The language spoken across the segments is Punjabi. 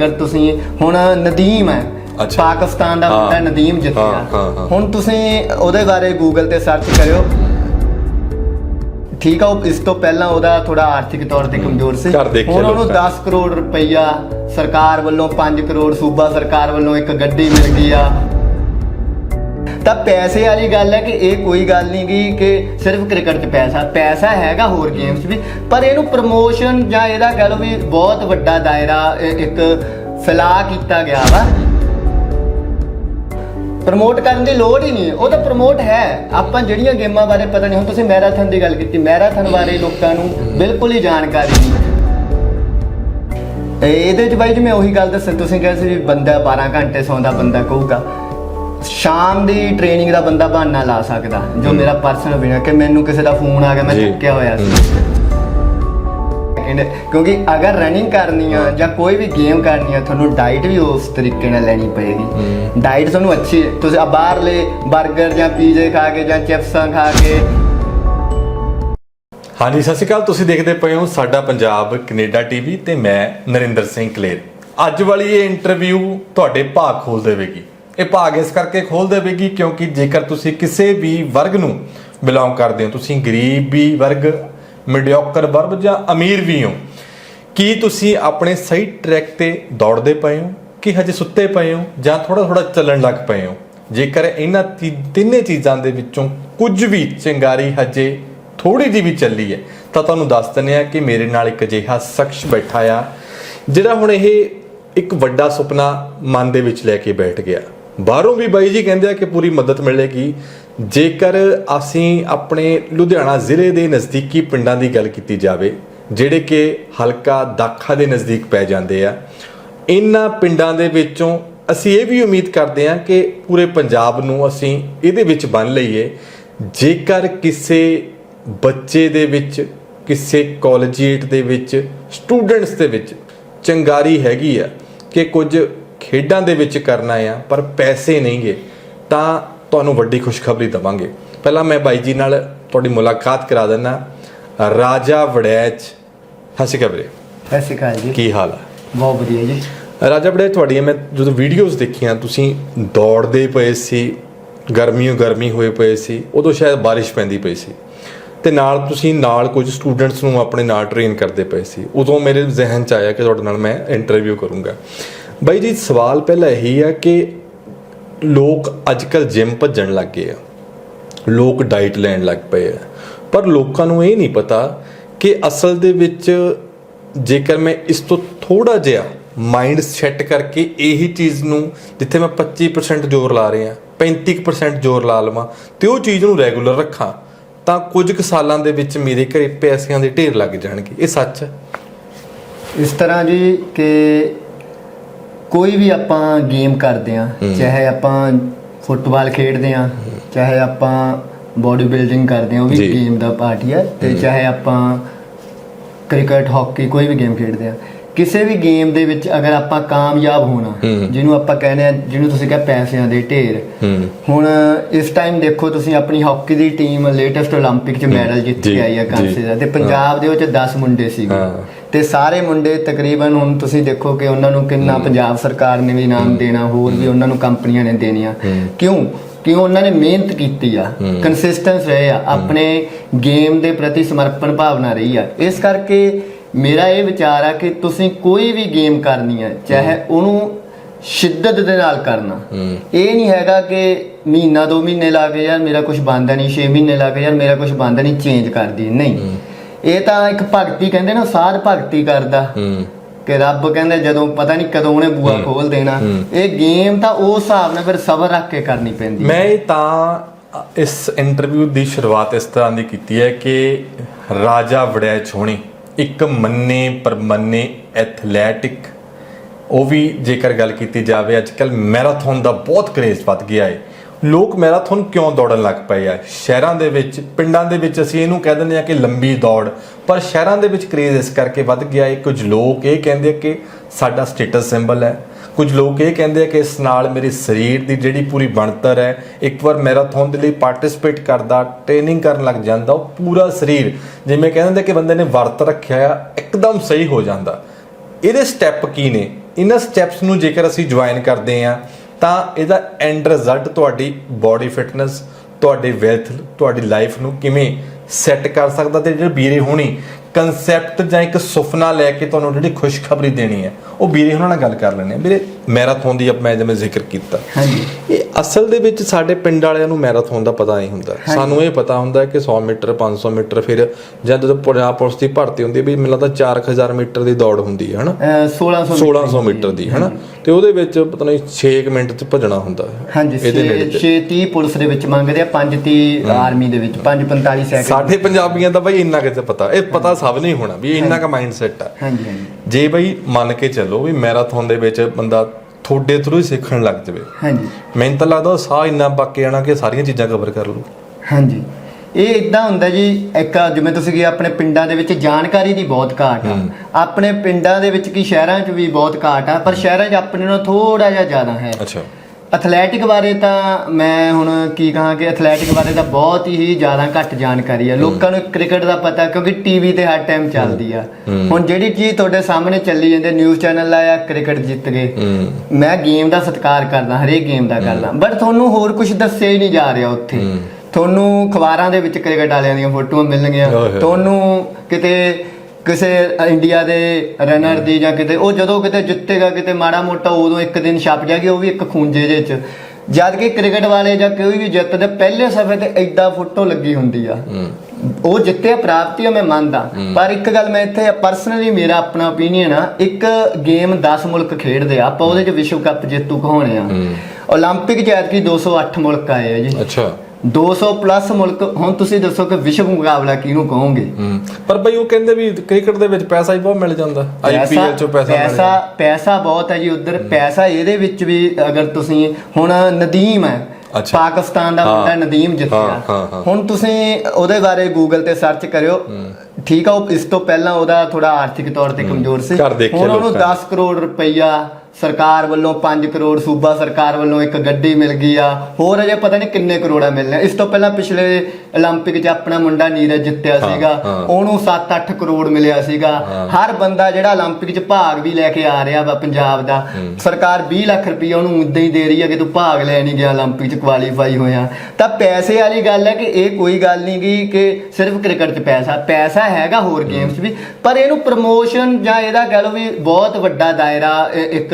ਅਗਰ ਤੁਸੀਂ ਹੁਣ ਨਦੀਮ ਹੈ ਅੱਛਾ। ਪਾਕਿਸਤਾਨ ਦਾ ਹਾਂ। ਮੁੰਡਾ ਨਦੀਮ ਜਿੱਤਿਆ ਹਾਂ, ਹਾਂ, ਹਾਂ। ਹੁਣ ਤੁਸੀਂ ਉਹਦੇ ਬਾਰੇ ਗੂਗਲ ਤੇ ਸਰਚ ਕਰਿਓ ਠੀਕ ਆ ਉਹ ਇਸ ਤੋਂ ਪਹਿਲਾਂ ਉਹਦਾ ਥੋੜਾ ਆਰਥਿਕ ਤੌਰ ਤੇ ਕਮਜ਼ੋਰ ਸੀ ਘਰ ਹੁਣ ਉਹਨੂੰ ਲੋਕਾਂ 10 ਕਰੋੜ ਰੁਪਈਆ ਸਰਕਾਰ ਵੱਲੋਂ 5 ਕਰੋੜ ਸੂਬਾ ਸਰਕਾਰ ਵੱਲੋਂ ਇੱਕ ਗੱਡੀ ਮਿਲ ਗਈ ਆ ਤਾਂ ਪੈਸੇ ਵਾਲੀ ਗੱਲ ਹੈ ਕਿ ਇਹ ਕੋਈ ਗੱਲ ਨਹੀਂ ਗੀ ਕਿ ਸਿਰਫ ਕ੍ਰਿਕਟ 'ਚ ਪੈਸਾ ਪੈਸਾ ਹੈਗਾ ਹੋਰ ਗੇਮਸ 'ਚ ਵੀ, ਪਰ ਇਹਨੂੰ ਪ੍ਰਮੋਸ਼ਨ ਜਾਂ ਇਹਦਾ ਕਹਿ ਲਓ ਵੀ ਬਹੁਤ ਵੱਡਾ ਦਾਇਰਾ ਇੱਕ ਫੈਲਾ ਕੀਤਾ ਗਿਆ ਵਾ। ਪ੍ਰਮੋਟ ਕਰਨ ਦੀ ਲੋੜ ਹੀ ਨਹੀਂ, ਉਹ ਤਾਂ ਪ੍ਰਮੋਟ ਹੈ। ਆਪਾਂ ਜਿਹੜੀਆਂ ਗੇਮਾਂ ਬਾਰੇ ਪਤਾ ਨਹੀਂ, ਹੁਣ ਤੁਸੀਂ ਮੈਰਾਥਨ ਦੀ ਗੱਲ ਕੀਤੀ ਮੈਰਾਥਨ ਬਾਰੇ ਲੋਕਾਂ ਨੂੰ ਬਿਲਕੁਲ ਹੀ ਜਾਣਕਾਰੀ ਨਹੀਂ। ਇਹ- ਇਹਦੇ ਚ ਬਾਈ ਜੀ ਮੈਂ ਉਹੀ ਗੱਲ ਦੱਸਾਂ ਤੁਸੀਂ ਕਹਿੰਦੇ ਸੀ ਵੀ ਬੰਦਾ 12 ਘੰਟੇ ਸੌਂਦਾ, ਬੰਦਾ ਕਹੂਗਾ। ਸ਼ਾਮ ਦੀ ਟ੍ਰੇਨਿੰਗ ਦਾ ਬੰਦਾ ਬਹਾਨਾ ਲਾ ਸਕਦਾ ਜੋ ਮੇਰਾ ਪਰਸਨਲ ਬਿਨਾ ਕਿ ਮੈਨੂੰ ਕਿਸੇ ਦਾ ਫੋਨ ਆ ਗਿਆ ਮੈਂ। ਚੁੱਕਿਆ ਹੋਇਆ ਸੀ। ਕਿਉਂਕਿ ਅਗਰ ਰਨਿੰਗ ਕਰਨੀ ਆ ਜਾਂ ਕੋਈ ਵੀ ਗੇਮ ਕਰਨੀ ਆ ਤੁਹਾਨੂੰ ਡਾਈਟ ਵੀ ਉਸ ਤਰੀਕੇ ਨਾਲ ਲੈਣੀ ਪਏਗੀ। ਡਾਈਟ ਤੁਹਾਨੂੰ ਅੱਛੀ ਤੁਸੀਂ ਆ ਬਾਹਰਲੇ 버ਗਰ ਜਾਂ ਪੀਜ਼ੇ ਖਾ ਕੇ ਜਾਂ ਚਿਪਸਾਂ ਖਾ ਕੇ। ਹਾਂਜੀ ਸਤਿ ਸ਼੍ਰੀ ਅਕਾਲ। ਤੁਸੀਂ ਦੇਖਦੇ ਪਏ ਹੋ ਸਾਡਾ ਪੰਜਾਬ ਕੈਨੇਡਾ ਟੀਵੀ ਤੇ ਮੈਂ ਨਰਿੰਦਰ ਸਿੰਘ ਕਲੇਰ। ਅੱਜ ਵਾਲੀ ਇਹ ਇੰਟਰਵਿਊ ਤੁਹਾਡੇ ਭਾਗ ਖੋਲ ਦੇਵੇਗੀ। ਇਹ ਭਾਗ ਇਸ ਕਰਕੇ ਖੋਲ ਦੇਵੇਗੀ ਕਿਉਂਕਿ ਜੇਕਰ ਤੁਸੀਂ ਕਿਸੇ ਵੀ ਵਰਗ ਨੂੰ ਬਿਲੋਂਗ ਕਰਦੇ ਹੋ, ਤੁਸੀਂ ਗਰੀਬ ਵੀ ਵਰਗ ਮੀਡੀਓਕਰ ਵਰਗ ਜਾਂ ਅਮੀਰ ਵੀ ਹੋ, ਕੀ ਤੁਸੀਂ ਆਪਣੇ ਸਹੀ ਟਰੈਕ ਤੇ ਦੌੜਦੇ ਪਏ ਹੋ, ਕਿ ਹਜੇ ਸੁੱਤੇ ਪਏ ਹੋ ਜਾਂ ਥੋੜਾ ਥੋੜਾ ਚੱਲਣ ਲੱਗ ਪਏ ਹੋ? ਜੇਕਰ ਇਹਨਾਂ ਤੀ- ਤਿੰਨੇ ਚੀਜ਼ਾਂ ਦੇ ਵਿੱਚੋਂ ਕੁਝ ਵੀ ਚਿੰਗਾਰੀ ਹਜੇ ਥੋੜੀ ਜਿਹੀ ਵੀ ਚੱਲੀ ਹੈ, ਤਾਂ ਤੁਹਾਨੂੰ ਦੱਸ ਦਿੰਦੇ ਆ ਕਿ ਮੇਰੇ ਨਾਲ ਇੱਕ ਅਜਿਹਾ ਸ਼ਖਸ ਬੈਠਾ ਆ, ਜਿਹੜਾ ਹੁਣ ਇਹ ਇੱਕ ਵੱਡਾ ਸੁਪਨਾ ਮਨ ਦੇ ਵਿੱਚ ਲੈ ਕੇ ਬੈਠ ਗਿਆ। ਬਾਹਰੋਂ ਵੀ ਬਾਈ ਜੀ ਕਹਿੰਦੇ ਆ ਕਿ ਪੂਰੀ ਮਦਦ ਮਿਲੇਗੀ। ਜੇਕਰ ਅਸੀਂ ਆਪਣੇ ਲੁਧਿਆਣਾ ਜ਼ਿਲ੍ਹੇ ਦੇ ਨਜ਼ਦੀਕੀ ਪਿੰਡਾਂ ਦੀ ਗੱਲ ਕੀਤੀ ਜਾਵੇ, ਜਿਹੜੇ ਕਿ ਹਲਕਾ ਦਾਖਾ ਦੇ ਨਜ਼ਦੀਕ ਪੈ ਜਾਂਦੇ ਆ ਇਹਨਾਂ ਪਿੰਡਾਂ ਦੇ ਵਿੱਚੋਂ ਅਸੀਂ ਇਹ ਵੀ ਉਮੀਦ ਕਰਦੇ ਹਾਂ ਕਿ ਪੂਰੇ ਪੰਜਾਬ ਨੂੰ ਅਸੀਂ ਇਹਦੇ ਵਿੱਚ ਬੰਨ ਲਈਏ। ਜੇਕਰ ਕਿਸੇ ਬੱਚੇ ਦੇ ਵਿੱਚ, ਕਿਸੇ ਕਾਲਜੀਏਟ ਦੇ ਵਿੱਚ ਸਟੂਡੈਂਟਸ ਦੇ ਵਿੱਚ ਚੰਗਾਰੀ ਹੈਗੀ ਆ ਕਿ ਕੁਝ ਖੇਡਾਂ ਦੇ ਵਿੱਚ ਕਰਨਾ ਆ ਪਰ ਪੈਸੇ ਨਹੀਂਗੇ ਤਾਂ ਤੁਹਾਨੂੰ ਵੱਡੀ ਖੁਸ਼ਖਬਰੀ ਦਵਾਂਗੇ। ਪਹਿਲਾਂ ਮੈਂ ਬਾਈ ਜੀ ਨਾਲ ਤੁਹਾਡੀ ਮੁਲਾਕਾਤ ਕਰਾ ਦਿੰਦਾ। ਰਾਜਾ ਵੜੈਚ ਹਸੀ ਖਬਰੇ ਸਤਿ ਸ਼੍ਰੀ ਅਕਾਲ ਜੀ। ਕੀ ਹਾਲ ਹੈ ਬਹੁਤ ਵਧੀਆ ਜੀ। ਰਾਜਾ ਬੜੇ ਤੁਹਾਡੀਆਂ ਮੈਂ ਜਦੋਂ ਵੀਡੀਓਜ਼ ਦੇਖੀਆਂ ਤੁਸੀਂ ਦੌੜਦੇ ਪਏ ਸੀ ਗਰਮੀਓ ਗਰਮੀ ਹੋਏ ਪਏ ਸੀ ਉਦੋਂ ਸ਼ਾਇਦ ਬਾਰਿਸ਼ ਪੈਂਦੀ ਪਈ ਸੀ। ਤੇ ਨਾਲ ਤੁਸੀਂ ਨਾਲ ਕੁਝ ਸਟੂਡੈਂਟਸ ਨੂੰ ਆਪਣੇ ਨਾਲ ਟ੍ਰੇਨ ਕਰਦੇ ਪਏ ਸੀ। ਉਦੋਂ ਮੇਰੇ ਜ਼ਿਹਨ 'ਚ ਆਇਆ ਕਿ ਤੁਹਾਡੇ ਨਾਲ ਮੈਂ ਇੰਟਰਵਿਊ ਕਰੂੰਗਾ। ਬਾਈ ਜੀ, ਸਵਾਲ ਪਹਿਲਾ ਇਹੀ ਹੈ ਕਿ ਲੋਕ ਅੱਜਕੱਲ ਜਿਮ ਭੱਜਣ ਲੱਗ ਗਏ ਆ। ਲੋਕ ਡਾਈਟ ਲੈਣ ਲੱਗ ਪਏ ਆ। ਪਰ ਲੋਕਾਂ ਨੂੰ ਇਹ ਨਹੀਂ ਪਤਾ ਕਿ ਅਸਲ ਦੇ ਵਿੱਚ ਜੇਕਰ ਮੈਂ ਇਸ ਤੋਂ ਥੋੜਾ ਜਿਹਾ ਮਾਈਂਡ ਸੈੱਟ ਕਰਕੇ ਇਹੀ ਚੀਜ਼ ਨੂੰ, ਜਿੱਥੇ ਮੈਂ 25% ਜ਼ੋਰ ਲਾ ਰਿਹਾ 35% ਜ਼ੋਰ ਲਾ ਲਵਾਂ ਤੇ ਉਹ ਚੀਜ਼ ਨੂੰ ਰੈਗੂਲਰ ਰੱਖਾਂ, ਤਾਂ ਕੁਝ ਕੁ ਸਾਲਾਂ ਦੇ ਵਿੱਚ ਮੇਰੇ ਘਰੇ ਪੈਸਿਆਂ ਦੇ ਢੇਰ ਲੱਗ ਜਾਣਗੇ। ਇਹ ਸੱਚ ਹੈ? ਇਸ ਤਰ੍ਹਾਂ ਜੀ ਕਿ ਕੋਈ ਵੀ ਆਪਾਂ ਗੇਮ ਕਰਦੇ ਆ ਚਾਹੇ ਆਪਾਂ ਫੁੱਟਬਾਲ ਖੇਡਦੇ ਆ ਚਾਹੇ ਆਪਾਂ ਬਾਡੀ ਬਿਲਡਿੰਗ ਕਰਦੇ ਆ ਉਹ ਵੀ ਜੀ। ਗੇਮ ਦਾ ਪਾਰਟ ਹੀ ਹੈ ਤੇ ਚਾਹੇ ਆਪਾਂ ਕ੍ਰਿਕਟ ਹਾਕੀ ਕੋਈ ਵੀ ਗੇਮ ਖੇਡਦੇ ਆ ਕਿਸੇ ਵੀ ਗੇਮ ਦੇ ਵਿੱਚ ਅਗਰ ਆਪਾਂ ਕਾਮਯਾਬ ਹੋਣਾ ਹੂੰ। ਜਿਹਨੂੰ ਆਪਾਂ ਕਹਿੰਦੇ ਆ ਜਿਹਨੂੰ ਤੁਸੀਂ ਕਹਿੰਦੇ ਪੈਸਿਆਂ ਦੇ ਢੇਰ ਹੂੰ ਹੁਣ ਇਸ ਟਾਈਮ ਦੇਖੋ ਤੁਸੀਂ ਆਪਣੀ ਹਾਕੀ ਦੀ ਟੀਮ ਲੇਟੈਸਟ 올림픽 ਚ ਮੈਡਲ ਜਿੱਤ ਜੀ, ਕੇ ਆਈ ਹੈ ਜੀ। ਕਾਂਸੇ ਦਾ ਤੇ ਪੰਜਾਬ ਦੇ ਵਿੱਚ 10 ਮੁੰਡੇ ਸੀਗੇ ਹਾਂ। ਤੇ ਸਾਰੇ ਮੁੰਡੇ ਤਕਰੀਬਨ ਹੁਣ ਤੁਸੀਂ ਦੇਖੋ ਕਿ ਉਹਨਾਂ ਨੂੰ ਕਿੰਨਾ ਪੰਜਾਬ ਸਰਕਾਰ ਨੇ ਵੀ ਇਨਾਮ ਦੇਣਾ ਹੋਰ ਵੀ ਉਹਨਾਂ ਨੂੰ ਕੰਪਨੀਆਂ ਨੇ ਦੇਣੀਆਂ। ਕਿਉਂ? ਕਿਉਂ ਉਹਨਾਂ ਨੇ ਮਿਹਨਤ ਕੀਤੀ ਆ ਕੰਸਿਸਟੈਂਸ ਰਹੇ ਆ ਆਪਣੇ ਗੇਮ ਦੇ ਪ੍ਰਤੀ ਸਮਰਪਣ ਭਾਵਨਾ ਰਹੀ ਆ। ਇਸ ਕਰਕੇ ਮੇਰਾ ਇਹ ਵਿਚਾਰ ਆ ਕਿ ਤੁਸੀਂ ਕੋਈ ਵੀ ਗੇਮ ਕਰਨੀ ਹੈ ਚਾਹੇ ਉਹਨੂੰ ਸ਼ਿੱਦਤ ਦੇ ਨਾਲ ਕਰਨਾ। ਇਹ ਨਹੀਂ ਹੈਗਾ ਕਿ ਮਹੀਨਾ ਦੋ ਮਹੀਨੇ ਲਾ ਕੇ ਯਾਰ ਮੇਰਾ ਕੁਝ ਬੰਦਾ ਨਹੀਂ 6 ਮਹੀਨੇ ਲਾ ਕੇ ਯਾਰ ਮੇਰਾ ਕੁਝ ਬੰਦਾ ਨਹੀਂ ਚੇਂਜ ਕਰਦੀ ਨਹੀਂ। ਇਹ ਤਾਂ ਇੱਕ ਭਗਤੀ ਕਹਿੰਦੇ ਨਾ ਸਾਧ ਭਗਤੀ ਕਰਦਾ। ਹੂੰ। ਕਿ ਰੱਬ ਕਹਿੰਦੇ ਜਦੋਂ ਪਤਾ ਨਹੀਂ ਕਦੋਂ ਉਹਨੇ ਬੂਆ ਖੋਲ ਦੇਣਾ। ਇਹ ਗੇਮ ਤਾਂ ਉਸ ਹਿਸਾਬ ਨਾਲ ਫਿਰ ਸਬਰ ਰੱਖ ਕੇ ਕਰਨੀ ਪੈਂਦੀ। ਮੈਂ ਇਹ ਤਾਂ ਇਸ ਇੰਟਰਵਿਊ ਦੀ ਸ਼ੁਰੂਆਤ ਇਸ ਤਰ੍ਹਾਂ ਦੀ ਕੀਤੀ ਹੈ ਕਿ ਰਾਜਾ ਵੜੈਚ ਹੋਣੀ ਇੱਕ ਮੰਨੇ ਪਰਮੰਨੇ ਐਥਲੈਟਿਕ ਉਹ ਵੀ ਜੇਕਰ ਗੱਲ ਕੀਤੀ ਜਾਵੇ ਅੱਜਕੱਲ ਮੈਰਾਥਨ ਦਾ ਬਹੁਤ ਕ੍ਰੇਜ਼ ਵੱਧ ਗਿਆ ਹੈ। ਲੋਕ ਮੈਰਾਥਨ ਕਿਉਂ ਦੌੜਨ ਲੱਗ ਪਏ ਆ? ਸ਼ਹਿਰਾਂ ਦੇ ਵਿੱਚ, ਪਿੰਡਾਂ ਦੇ ਵਿੱਚ ਅਸੀਂ ਇਹਨੂੰ ਕਹਿ ਦਿੰਦੇ ਆ ਕਿ ਲੰਬੀ ਦੌੜ। ਪਰ ਸ਼ਹਿਰਾਂ ਦੇ ਵਿੱਚ ਕ੍ਰੇਜ਼ ਇਸ ਕਰਕੇ ਵੱਧ ਗਿਆ ਹੈ। ਕੁਝ ਲੋਕ ਇਹ ਕਹਿੰਦੇ ਆ ਕਿ ਸਾਡਾ ਸਟੇਟਸ ਸਿੰਬਲ ਹੈ। ਕੁਝ ਲੋਕ ਇਹ ਕਹਿੰਦੇ ਆ ਕਿ ਇਸ ਨਾਲ ਮੇਰੇ ਸਰੀਰ ਦੀ ਜਿਹੜੀ ਪੂਰੀ ਬਣਤਰ ਹੈ, ਇੱਕ ਵਾਰ ਮੈਰਾਥਨ ਦੇ ਲਈ ਪਾਰਟਿਸਿਪੇਟ ਕਰਦਾ ਟ੍ਰੇਨਿੰਗ ਕਰਨ ਲੱਗ ਜਾਂਦਾ, ਉਹ ਪੂਰਾ ਸਰੀਰ, ਜਿਵੇਂ ਕਹਿੰਦੇ ਨੇ ਕਿ ਬੰਦੇ ਨੇ ਵਰਤ ਰੱਖਿਆ ਆ, ਇੱਕਦਮ ਸਹੀ ਹੋ ਜਾਂਦਾ। ਇਹਦੇ ਸਟੈਪ ਕੀ ਨੇ? ਇਹਨਾਂ ਸਟੈਪਸ ਨੂੰ ਜੇਕਰ ਅਸੀਂ ਜੁਆਇਨ ਕਰਦੇ ਆ ਤਾਂ ਇਹਦਾ ਐਂਡ ਰਿਜ਼ਲਟ ਤੁਹਾਡੀ ਬਾਡੀ ਫਿਟਨੈਸ ਤੁਹਾਡੇ ਵੈਲਥ ਤੁਹਾਡੀ ਲਾਈਫ ਨੂੰ ਕਿਵੇਂ ਸੈੱਟ ਕਰ ਸਕਦਾ ਤੇ ਜਿਹੜੇ ਵੀਰੇ ਹੋਣੀ ਕਨਸੈਪਟ ਜਾਂ ਇੱਕ ਸੁਪਨਾ ਲੈ ਕੇ ਤੁਹਾਨੂੰ ਜਿਹੜੀ ਖੁਸ਼ਖਬਰੀ ਦੇਣੀ ਹੈ ਉਹ ਵੀਰੇ ਉਹਨਾਂ ਨਾਲ ਗੱਲ ਕਰ ਲੈਣੇ ਵੀਰੇ ਮੈਰਾਥਨ ਦੀ ਮੈਂ ਜਿਵੇਂ ਜ਼ਿਕਰ ਕੀਤਾ। ਹਾਂਜੀ। ਇਹ ਅਸਲ ਦੇ ਵਿੱਚ ਸਾਡੇ ਪਿੰਡ ਵਾਲਿਆਂ ਨੂੰ ਮੈਰਾਥਨ ਦਾ ਪਤਾ ਨਹੀਂ ਹੁੰਦਾ। ਸਾਨੂੰ ਇਹ ਪਤਾ ਹੁੰਦਾ ਕਿ 100 ਮੀਟਰ 500 ਮੀਟਰ ਫਿਰ ਜਦ ਜਦੋਂ ਪੰਜਾਬ ਪੁਲਿਸ ਦੀ ਭਰਤੀ ਹੁੰਦੀ ਹੈ ਵੀ ਮੈਨੂੰ ਲੱਗਦਾ 4000 ਮੀਟਰ ਦੀ ਦੌੜ ਹੁੰਦੀ ਹੈ ਹਨਾ? ਅਹ 1600 1600 ਮੀਟਰ ਦੀ ਹਨਾ? ਤੇ ਉਹਦੇ ਵਿੱਚ ਪਤਾ ਨਹੀਂ 6 ਮਿੰਟ ਚ ਭੱਜਣਾ ਹੁੰਦਾ ਹੈ। ਹਾਂਜੀ ਇਹਦੇ ਨੇੜੇ 630 ਪੁਲਿਸ ਦੇ ਵਿੱਚ ਮੰਗਦੇ ਆ 530 ਆਰਮੀ ਦੇ ਵਿੱਚ 545 ਸੈਕਿੰਡ ਸਾਡੇ ਪੰਜਾਬੀਆਂ ਦਾ ਬਈ ਇੰਨਾ ਕਿਤੇ ਪਤਾ। ਇਹ ਪਤਾ ਸਭ ਨਹੀਂ ਹੋਣਾ ਵੀ ਇੰਨਾ ਕ ਮਾਈਂਡ ਸੈਟ ਆ। ਹਾਂਜੀ ਹਾਂਜੀ। ਜੇ ਬਈ ਮੰਨ ਕੇ ਚੱਲੋ ਵੀ ਮੈਰਾਥਨ ਦੇ ਵਿੱਚ ਬੰਦਾ ਤੁਹਾਡੇ ਥਰੂ ਹੀ ਸਿੱਖਣ ਲੱਗ ਜਾਵੇ। ਹਾਂਜੀ। ਮੈਨੂੰ ਤਾਂ ਲੱਗਦਾ ਉਹ ਸਾਹ ਇੰਨਾ ਪੱਕ ਜਾਣਾ ਕਿ ਸਾਰੀਆਂ ਚੀਜ਼ਾਂ ਕਵਰ ਕਰ ਲੂ ਹਾਂਜੀ। ਇਹ ਇਦਾਂ ਹੁੰਦਾ ਜੀ ਇੱਕ ਜਿਵੇਂ ਤੁਸੀਂ ਕਿ ਆਪਣੇ ਪਿੰਡਾਂ ਦੇ ਵਿੱਚ ਜਾਣਕਾਰੀ ਦੀ ਬਹੁਤ ਘਾਟ ਆ। ਆਪਣੇ ਪਿੰਡਾਂ ਦੇ ਵਿੱਚ ਕੀ ਸ਼ਹਿਰਾਂ 'ਚ ਵੀ ਬਹੁਤ ਘਾਟ ਆ ਪਰ ਸ਼ਹਿਰਾਂ 'ਚ ਆਪਣੇ ਨਾਲੋਂ ਥੋੜਾ ਜਿਹਾ ਜ਼ਿਆਦਾ ਹੈ। ਅੱਛਾ। ਐਥਲੈਟਿਕ ਬਾਰੇ ਤਾਂ ਮੈਂ ਹੁਣ ਕੀ ਕਹਾਂ ਕਿ ਐਥਲੈਟਿਕ ਬਾਰੇ ਤਾਂ ਬਹੁਤ ਹੀ ਜ਼ਿਆਦਾ ਘੱਟ ਜਾਣਕਾਰੀ ਆ। ਲੋਕਾਂ ਨੂੰ ਕ੍ਰਿਕਟ ਦਾ ਪਤਾ ਕਿਉਂਕਿ ਟੀਵੀ ਤੇ ਹਰ ਟਾਈਮ ਚੱਲਦੀ ਆ। ਹੁਣ ਜਿਹੜੀ ਚੀਜ਼ ਤੁਹਾਡੇ ਸਾਹਮਣੇ ਚੱਲੀ ਜਾਂਦੀ ਨਿਊਜ਼ ਚੈਨਲ ਲਾਇਆ ਕ੍ਰਿਕਟ ਜਿੱਤ ਗਏ ਹੂੰ। ਮੈਂ ਗੇਮ ਦਾ ਸਤਿਕਾਰ ਕਰਦਾ ਹਰੇਕ ਗੇਮ ਦਾ ਕਰਦਾ। ਬਟ ਤੁਹਾਨੂੰ ਹੋਰ ਕੁਝ ਦੱਸਿਆ ਹੀ ਨਹੀਂ ਜਾ ਰਿਹਾ ਉੱਥੇ। ਤੁਹਾਨੂੰ ਅਖਬਾਰਾਂ ਦੇ ਵਿੱਚ ਕ੍ਰਿਕਟ ਵਾਲਿਆਂ ਦੀਆਂ ਫੋਟੋਆਂ ਮਿਲਣਗੀਆਂ। ਤੁਹਾਨੂੰ ਕਿਤੇ ਕਿਸੇ ਇੰਡੀਆ ਦੇ ਰਨਰ ਦੀ ਜਾਂ ਕਿਤੇ ਉਹ ਜਦੋਂ ਕਿਤੇ ਜਿੱਤੇਗਾ ਕਿਤੇ ਮਾੜਾ ਮੋਟਾ ਉਦੋਂ ਇੱਕ ਦਿਨ ਛਪ ਜਾਗੀ ਉਹ ਵੀ ਇੱਕ ਖੂੰਜੇ ਦੇ ਚ ਜਦ ਕਿ ਕ੍ਰਿਕਟ ਵਾਲੇ ਜਾਂ ਕੋਈ ਵੀ ਜਿੱਤਦੇ ਪਹਿਲੇ ਸਫੇ ਤੇ ਐਡਾ ਫੋਟੋ ਲੱਗੀ ਹੁੰਦੀ ਆ ਉਹ ਜਿੱਤਿਆ ਪ੍ਰਾਪਤੀ ਆ ਮੈਂ ਮੰਨਦਾ ਪਰ ਇੱਕ ਗੱਲ ਮੈਂ ਇੱਥੇ ਪਰਸਨਲੀ ਮੇਰਾ ਆਪਣਾ ਓਪੀਨੀਅਨ ਆ ਇੱਕ ਗੇਮ 10 ਮੁਲਕ ਖੇਡਦੇ ਆ ਆਪਾਂ ਉਹਦੇ ਚ ਵਿਸ਼ਵ ਕੱਪ ਜੇਤੂ ਕਹਾਉਣੇ ਆ 올림픽 ਚ ਐਤਕੀ 208 ਮੁਲਕ ਆਏ ਆ ਜੀ ਅੱਛਾ 200 ਪਲੱਸ ਮੁਲਕ ਹੁਣ ਤੁਸੀਂ ਦੱਸੋ ਕਿ ਵਿਸ਼ਵ ਮੁਕਾਬਲਾ ਕਿਹਨੂੰ ਕਹੋਗੇ? ਪਰ ਬਈ ਉਹ ਕਹਿੰਦੇ ਵੀ ਕ੍ਰਿਕਟ ਦੇ ਵਿੱਚ ਪੈਸਾ ਹੀ ਬਹੁਤ ਮਿਲ ਜਾਂਦਾ ਆਈਪੀਐਲ ਚੋਂ ਪੈਸਾ ਮਿਲ ਪੈਸਾ ਪੈਸਾ ਬਹੁਤ ਹੈ ਜੀ ਉਧਰ ਪੈਸਾ ਇਹਦੇ ਵਿੱਚ ਵੀ ਅਗਰ ਤੁਸੀਂ ਹੁਣ ਨਦੀਮ ਹੈ। ਪਾਕਿਸਤਾਨ ਦਾ। ਮੁੰਡਾ ਨਦੀਮ ਜਿੱਤਿਆ। ਹੁਣ ਤੁਸੀਂ ਉਹਦੇ ਬਾਰੇ ਗੂਗਲ ਤੇ ਸਰਚ ਕਰਿਓ। ਠੀਕ ਆ ਉਹ ਇਸ ਤੋਂ ਪਹਿਲਾਂ ਉਹਦਾ ਥੋੜਾ ਆਰਥਿਕ ਤੌਰ ਤੇ ਕਮਜ਼ੋਰ ਸੀ। ਹੁਣ ਉਹਨੂੰ ਲੋਕਾਂ 10 ਕਰੋੜ ਰੁਪਈਆ ਸਰਕਾਰ ਵੱਲੋਂ 5 ਕਰੋੜ ਸੂਬਾ ਸਰਕਾਰ ਵੱਲੋਂ ਇੱਕ ਗੱਡੀ ਮਿਲ ਗਈ ਆ। ਹੋਰ ਅਜੇ ਪਤਾ ਨਹੀਂ ਕਿੰਨੇ ਕਰੋੜਾ ਮਿਲਣੇ ਇਸ ਤੋਂ ਪਹਿਲਾਂ ਪਿਛਲੇ 올림픽 'ਚ ਆਪਣਾ ਮੁੰਡਾ ਨੀਰਜ ਜਿੱਤਿਆ ਹਾਂ, ਸੀਗਾ ਹਾਂ। ਉਹਨੂੰ 7-8 ਕਰੋੜ ਮਿਲਿਆ ਸੀਗਾ ਹਰ ਬੰਦਾ ਜਿਹੜਾ 올림픽 'ਚ ਭਾਗ ਵੀ ਲੈ ਕੇ ਆ ਰਿਹਾ ਵਾ ਪੰਜਾਬ ਦਾ ਸਰਕਾਰ 20 ਲੱਖ ਰੁਪਏ ਉਹਨੂੰ ਉਦਾਂ ਹੀ ਦੇ ਰਹੀ ਹੈ ਕਿ ਤੂੰ ਭਾਗ ਲੈ ਨਹੀਂ ਗਿਆ 올림픽 'ਚ ਕੁਆਲੀਫਾਈ ਹੋਇਆ ਤਾਂ ਪੈਸੇ ਵਾਲੀ ਗੱਲ ਹੈ ਕਿ ਇਹ ਕੋਈ ਗੱਲ ਨਹੀਂ ਗੀ ਕਿ ਸਿਰਫ ਕ੍ਰਿਕਟ 'ਚ ਪੈਸਾ ਪੈਸਾ ਹੈਗਾ ਹੋਰ ਗੇਮਸ 'ਚ ਵੀ ਪਰ ਇਹਨੂੰ ਪ੍ਰਮੋਸ਼ਨ ਜਾਂ ਇਹਦਾ ਕਹਿ ਲਓ ਵੀ ਬਹੁਤ ਵੱਡਾ ਦਾਇਰਾ ਇਹ ਇੱਕ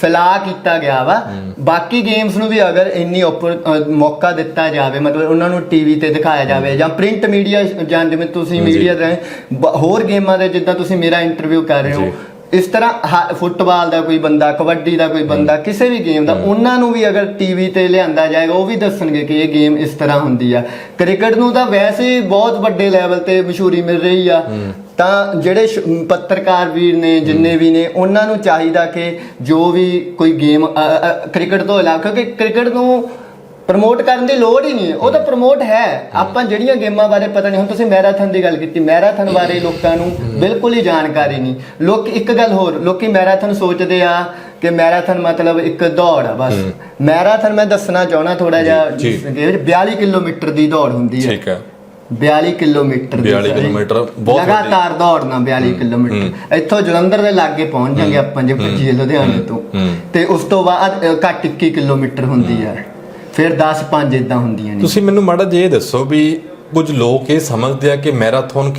ਫੈਲਾ ਕੀਤਾ ਗਿਆ ਵਾ। ਬਾਕੀ ਗੇਮਸ ਨੂੰ ਵੀ ਅਗਰ ਇੰਨੀ ਮੌਕਾ ਦਿੱਤਾ ਜਾਵੇ ਮਤਲਬ ਉਹਨਾਂ ਨੂੰ ਟੀਵੀ ਤੇ ਦਿਖਾਇਆ ਜਾਵੇ ਜਾਂ ਪ੍ਰਿੰਟ ਮੀਡੀਆ ਜਾਂ ਜਿਵੇਂ ਤੁਸੀਂ। ਮੀਡੀਆ ਦੇ ਹੋਰ ਗੇਮਾਂ ਦੇ ਜਿੱਦਾਂ ਤੁਸੀਂ ਮੇਰਾ ਇੰਟਰਵਿਊ ਕਰ ਰਹੇ ਹੋ। ਇਸ ਤਰ੍ਹਾਂ ਫੁੱਟਬਾਲ ਦਾ ਕੋਈ ਬੰਦਾ ਕਬੱਡੀ ਦਾ ਕੋਈ ਬੰਦਾ ਕਿਸੇ ਵੀ ਗੇਮ ਦਾ ਉਹਨਾਂ ਨੂੰ ਵੀ ਅਗਰ ਟੀਵੀ ਤੇ ਲਿਆਂਦਾ ਜਾਏਗਾ ਉਹ ਵੀ ਦੱਸਣਗੇ ਕਿ ਇਹ ਗੇਮ ਇਸ ਤਰ੍ਹਾਂ ਹੁੰਦੀ ਆ। ਕ੍ਰਿਕਟ ਨੂੰ ਤਾਂ ਵੈਸੇ ਬਹੁਤ ਵੱਡੇ ਲੈਵਲ ਤੇ ਮਸ਼ਹੂਰੀ ਮਿਲ ਰਹੀ ਆ। ਤਾਂ ਜਿਹੜੇ ਪੱਤਰਕਾਰ ਵੀਰ ਨੇ ਜਿੰਨੇ ਵੀ ਨੇ ਉਹਨਾਂ ਨੂੰ ਚਾਹੀਦਾ ਕਿ ਜੋ ਵੀ ਕੋਈ ਗੇਮ ਕ੍ਰਿਕਟ ਤੋਂ ਇਲਾਵਾ ਕਿਉਂਕਿ ਕ੍ਰਿਕਟ ਨੂੰ ਪ੍ਰਮੋਟ ਕਰਨ ਦੀ ਲੋੜ ਹੀ ਨਹੀਂ ਉਹ ਤਾਂ ਪ੍ਰਮੋਟ ਹੈ। ਆਪਾਂ ਜਿਹੜੀਆਂ ਗੇਮਾਂ ਬਾਰੇ ਪਤਾ ਨਹੀਂ ਹੁਣ ਤੁਸੀਂ ਮੈਰਾਥਨ ਦੀ ਗੱਲ ਕੀਤੀ। ਮੈਰਾਥਨ ਬਾਰੇ ਲੋਕਾਂ ਨੂੰ ਬਿਲਕੁਲ ਹੀ ਜਾਣਕਾਰੀ ਨਹੀਂ। ਲੋਕ ਇੱਕ ਗੱਲ ਹੋਰ ਲੋਕੀ ਮੈਰਾਥਨ ਸੋਚਦੇ ਆ ਕਿ ਮੈਰਾਥਨ ਮਤਲਬ ਇੱਕ ਦੌੜ ਆ ਬਸ ਮੈਰਾਥਨ ਮੈਂ ਦੱਸਣਾ ਚਾਹਣਾ ਥੋੜਾ ਜਿਹਾ ਜੀ। ਕਿ 42 ਕਿਲੋਮੀਟਰ ਦੀ ਦੌੜ ਹੁੰਦੀ ਹੈ। ਠੀਕ ਹੈ। 42 ਕਿਲੋਮੀਟਰ ਦੀ 42 ਸਾਰੀ। ਕਿਲੋਮੀਟਰ ਬਹੁਤ। ਲਗਾਤਾਰ ਦੌੜਨਾ 42 ਕਿਲੋਮੀਟਰ ਇੱਥੋਂ ਜਲੰਧਰ ਦੇ ਲਾਗੇ ਪਹੁੰਚ ਜਾਂਗੇ ਆਪਾਂ ਜੇ ਭੱਜੀਏ ਲੁਧਿਆਣੇ ਤੋਂ। ਤੇ ਉਸ ਤੋਂ ਬਾਅਦ ਘੱਟ 21 ਕਿਲੋਮੀਟਰ ਹੁੰਦੀ ਹੈ ਫਿਰ 10 5 ਇਦਾਂ ਹੁੰਦੀਆਂ ਨੇ ਤੁਸੀਂ ਮੈਨੂੰ ਮਾੜਾ ਇਹ ਦੱਸੋ ਵੀ ਕੁਝ ਲੋਕ ਇਹ ਸਮਝਦੇ ਆ ਕਿ ਮੈਰਾਥਨ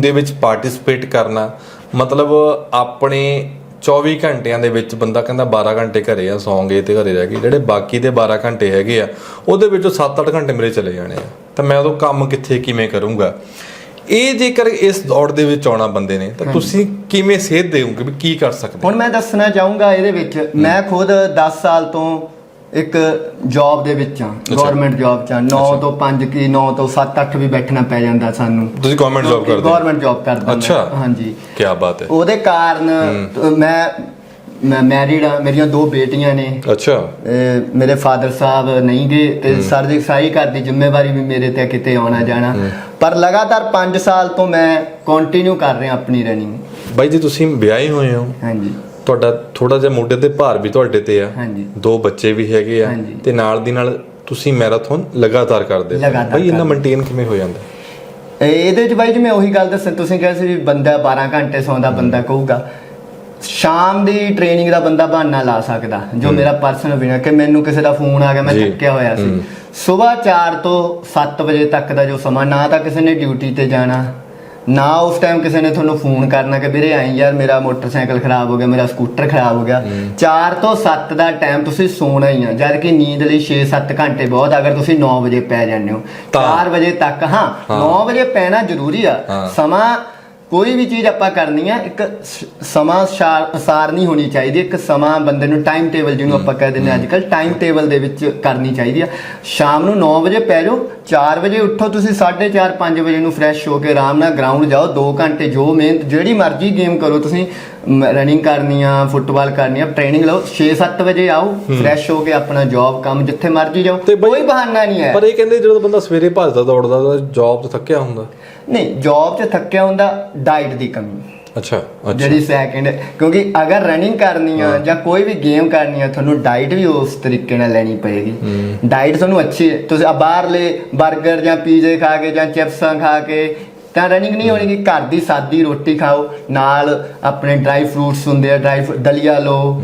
ਦੇ ਵਿੱਚ ਪਾਰਟਿਸਿਪੇਟ ਕਰਨਾ ਮਤਲਬ ਆਪਣੇ 24 ਘੰਟਿਆਂ ਦੇ ਵਿੱਚ ਬੰਦਾ ਕਹਿੰਦਾ 12 ਘੰਟੇ ਘਰੇ ਆ ਸੌਂਗੇ ਤੇ ਘਰੇ ਰਹਿ ਗਏ ਜਿਹੜੇ ਬਾਕੀ ਦੇ 12 ਘੰਟੇ ਹੈਗੇ ਆ ਉਹਦੇ ਵਿੱਚੋਂ 7-8 ਘੰਟੇ ਮੇਰੇ ਚਲੇ ਜਾਣੇ ਆ। ਤਾਂ ਮੈਂ ਉਦੋਂ ਕੰਮ ਕਿੱਥੇ ਕਿਵੇਂ ਕਰੂੰਗਾ? ਇਹ ਜੇਕਰ ਇਸ ਦੌੜ ਦੇ ਵਿੱਚ ਆਉਣਾ ਬੰਦੇ ਨੇ ਤਾਂ ਤੁਸੀਂ ਕਿਵੇਂ ਸੇਧ ਦੇਵੋਗੇ ਵੀ ਕੀ ਕਰ ਸਕਦੇ? ਹੁਣ ਮੈਂ ਦੱਸਣਾ ਚਾਹੂੰਗਾ ਇਹਦੇ ਵਿੱਚ। ਮੈਂ ਖੁਦ 10 ਸਾਲ ਤੋਂ ਇੱਕ ਜੌਬ ਦੇ ਵਿੱਚ ਆ ਗਵਰਨਮੈਂਟ ਜੌਬ ਚ 9 ਤੋਂ 5 ਕੀ 9 ਤੋਂ 7 8 ਵੀ ਬੈਠਣਾ ਪੈ ਜਾਂਦਾ ਸਾਨੂੰ। ਤੁਸੀਂ ਗਵਰਨਮੈਂਟ ਜੌਬ ਕਰਦੇ ਹੋ? ਗਵਰਨਮੈਂਟ ਜੌਬ ਕਰਦਾ। ਅੱਛਾ। ਹਾਂਜੀ। ਕੀ ਬਾਤ ਹੈ। ਉਹਦੇ ਕਾਰਨ ਮੈਂ ਮੈਂ ਮੈਰਿਡ ਆ ਮੇਰੀਆਂ ਦੋ ਬੇਟੀਆਂ ਨੇ। ਅੱਛਾ। ਮੇਰੇ ਫਾਦਰ ਸਾਹਿਬ ਨਹੀਂ ਗਏ ਤੇ ਸਰ ਦੀ ਸਾਰੀ ਘਰ ਦੀ ਜ਼ਿੰਮੇਵਾਰੀ ਵੀ ਮੇਰੇ ਤੇ ਕਿਤੇ ਆਉਣਾ ਜਾਣਾ। ਪਰ ਲਗਾਤਾਰ 5 ਸਾਲ ਤੋਂ ਮੈਂ ਕੰਟੀਨਿਊ ਕਰ ਰਿਹਾ ਆਪਣੀ ਰਨਿੰਗ ਬਾਈ ਜੀ ਤੁਸੀਂ ਵਿਆਹੇ ਹੋਏ ਹੋ। ਹਾਂਜੀ। ਤੁਹਾਡਾ ਥੋੜਾ ਜਿਹਾ ਮੋਢੇ ਤੇ ਭਾਰ ਵੀ ਤੁਹਾਡੇ ਤੇ ਆ। ਹਾਂਜੀ। ਦੋ ਬੱਚੇ ਵੀ ਹੈਗੇ ਆ ਹਾਂਜੀ। ਤੇ ਨਾਲ ਦੀ ਨਾਲ ਤੁਸੀਂ ਮੈਰਾਥਨ ਲਗਾਤਾਰ ਕਰਦੇ ਹੋ। ਲਗਾਤਾਰ ਇਹਨਾਂ ਕਰਦੇ। ਮੇਨਟੇਨ ਕਿਵੇਂ ਹੋ ਜਾਂਦਾ? ਇਹ- ਇਹਦੇ ਚ ਬਾਈ ਜੀ ਮੈਂ ਉਹੀ ਗੱਲ ਦੱਸਾਂ ਤੁਸੀਂ ਕਿਹਾ ਸੀ ਵੀ ਬੰਦਾ 12 ਘੰਟੇ ਸੌਂਦਾ ਬੰਦਾ ਕਹੂਗਾ। ਸ਼ਾਮ ਦੀ ਟ੍ਰੇਨਿੰਗ ਦਾ ਬੰਦਾ ਬਹਾਨਾ ਲਾ ਸਕਦਾ ਜੋ ਮੇਰਾ ਪਰਸਨਲ ਬਿਨਾ ਕਿ ਮੈਨੂੰ ਕਿਸੇ ਦਾ ਫੋਨ ਆ ਗਿਆ ਮੈਂ ਜੀ। ਥੱਕਿਆ ਹੋਇਆ ਸੀ। ਸਵੇਰ 4 ਤੋਂ 7 ਵਜੇ ਤੱਕ ਦਾ ਜੋ ਸਮਾਂ ਨਾ ਤਾਂ ਕਿਸੇ ਨੇ ਡਿਊਟੀ ਤੇ ਜਾਣਾ ਨਾ ਉਸ ਟਾਈਮ ਕਿਸੇ ਨੇ ਤੁਹਾਨੂੰ ਫੋਨ ਕਰਨਾ ਕਿ ਵੀਰੇ ਆਈ ਯਾਰ ਮੇਰਾ ਮੋਟਰਸਾਈਕਲ ਖਰਾਬ ਹੋ ਗਿਆ ਮੇਰਾ ਸਕੂਟਰ ਖਰਾਬ ਹੋ ਗਿਆ। 4 ਤੋਂ 7 ਦਾ ਟਾਈਮ ਤੁਸੀਂ ਸੋਣਾ ਹੀ ਆ ਜਦ ਕਿ ਨੀਂਦ ਲਈ 6-7 ਘੰਟੇ ਬਹੁਤ ਅਗਰ ਤੁਸੀਂ 9 ਵਜੇ ਪੈ ਜਾਂਦੇ ਹੋ। ਤਾਂ- 4 ਵਜੇ ਤੱਕ ਹਾਂ ਹਾਂ। 9 ਵਜੇ ਪੈਣਾ ਜ਼ਰੂਰੀ ਆ। ਸਮਾਂ ਕੋਈ ਵੀ ਚੀਜ਼ ਆਪਾਂ ਕਰਨੀ ਆ ਇੱਕ ਸਮਾਂ ਸਾਰਨੀ ਹੋਣੀ ਚਾਹੀਦੀ। ਇੱਕ ਸਮਾਂ ਬੰਦੇ ਨੂੰ ਟਾਈਮ ਟੇਬਲ ਜਿਹਨੂੰ ਆਪਾਂ ਕਹਿ ਦਿੰਦੇ ਅੱਜ ਕੱਲ ਟਾਈਮ ਟੇਬਲ ਦੇ ਵਿੱਚ ਕਰਨੀ ਚਾਹੀਦੀ ਆ। ਸ਼ਾਮ ਨੂੰ 9 ਵਜੇ ਪੈ ਜਾਓ 4 ਵਜੇ ਉੱਠੋ ਤੁਸੀਂ 4:30 5 ਵਜੇ ਨੂੰ ਫਰੈਸ਼ ਹੋ ਕੇ ਆਰਾਮ ਨਾਲ ਗਰਾਊਂਡ ਜਾਓ 2 ਘੰਟੇ ਜੋ ਮਿਹਨਤ ਜਿਹੜੀ ਮਰਜ਼ੀ ਗੇਮ ਕਰੋ ਤੁਸੀਂ ਰਨਿੰਗ ਕਰਨੀ ਆ ਫੁੱਟਬਾਲ ਕਰਨੀ ਆ ਟ੍ਰੇਨਿੰਗ ਲਓ 6-7 ਵਜੇ ਆਓ ਫਰੈਸ਼ ਹੋ ਕੇ ਆਪਣਾ ਜੌਬ ਕੰਮ ਜਿੱਥੇ ਮਰਜ਼ੀ ਜਾਓ ਕੋਈ ਬਹਾਨਾ ਨਹੀਂ ਹੈ। ਪਰ ਇਹ ਕਹਿੰਦੇ ਜਦੋਂ ਬੰਦਾ ਸਵੇਰੇ ਭੱਜਦਾ ਦੌੜਦਾ ਤਾਂ ਜੌਬ ਤੋਂ ਥੱਕਿਆ ਹੁੰਦਾ। ਨਹੀਂ ਜੌਬ 'ਚ ਥੱਕਿਆ ਹੁੰਦਾ ਡਾਈਟ ਦੀ ਕਮੀ। ਅੱਛਾ ਅੱਛਾ। ਜਿਹੜੀ ਸੈਕਿੰਡ ਕਿਉਂਕਿ ਅਗਰ ਰਨਿੰਗ ਕਰਨੀ ਆ ਜਾਂ ਕੋਈ ਵੀ ਗੇਮ ਕਰਨੀ ਆ ਤੁਹਾਨੂੰ ਡਾਈਟ ਵੀ ਉਸ ਤਰੀਕੇ ਨਾਲ ਲੈਣੀ ਪਏਗੀ। ਡਾਈਟ ਤੁਹਾਨੂੰ ਅੱਛੀ ਤੁਸੀਂ ਆ ਬਾਹਰਲੇ 버ਗਰ ਜਾਂ ਪੀਜ਼ੇ ਖਾ ਕੇ ਜਾਂ ਚਿਪਸਾਂ ਖਾ ਕੇ ਤਾਂ ਰਨਿੰਗ ਨਹੀਂ ਹੋਣੀ ਘਰ ਦੀ ਸਾਦੀ ਰੋਟੀ ਖਾਓ ਨਾਲ ਆਪਣੇ ਡਰਾਈ ਫਰੂਟਸ ਹੁੰਦੇ ਆ ਡਰਾਈ ਦਲੀਆ ਲਓ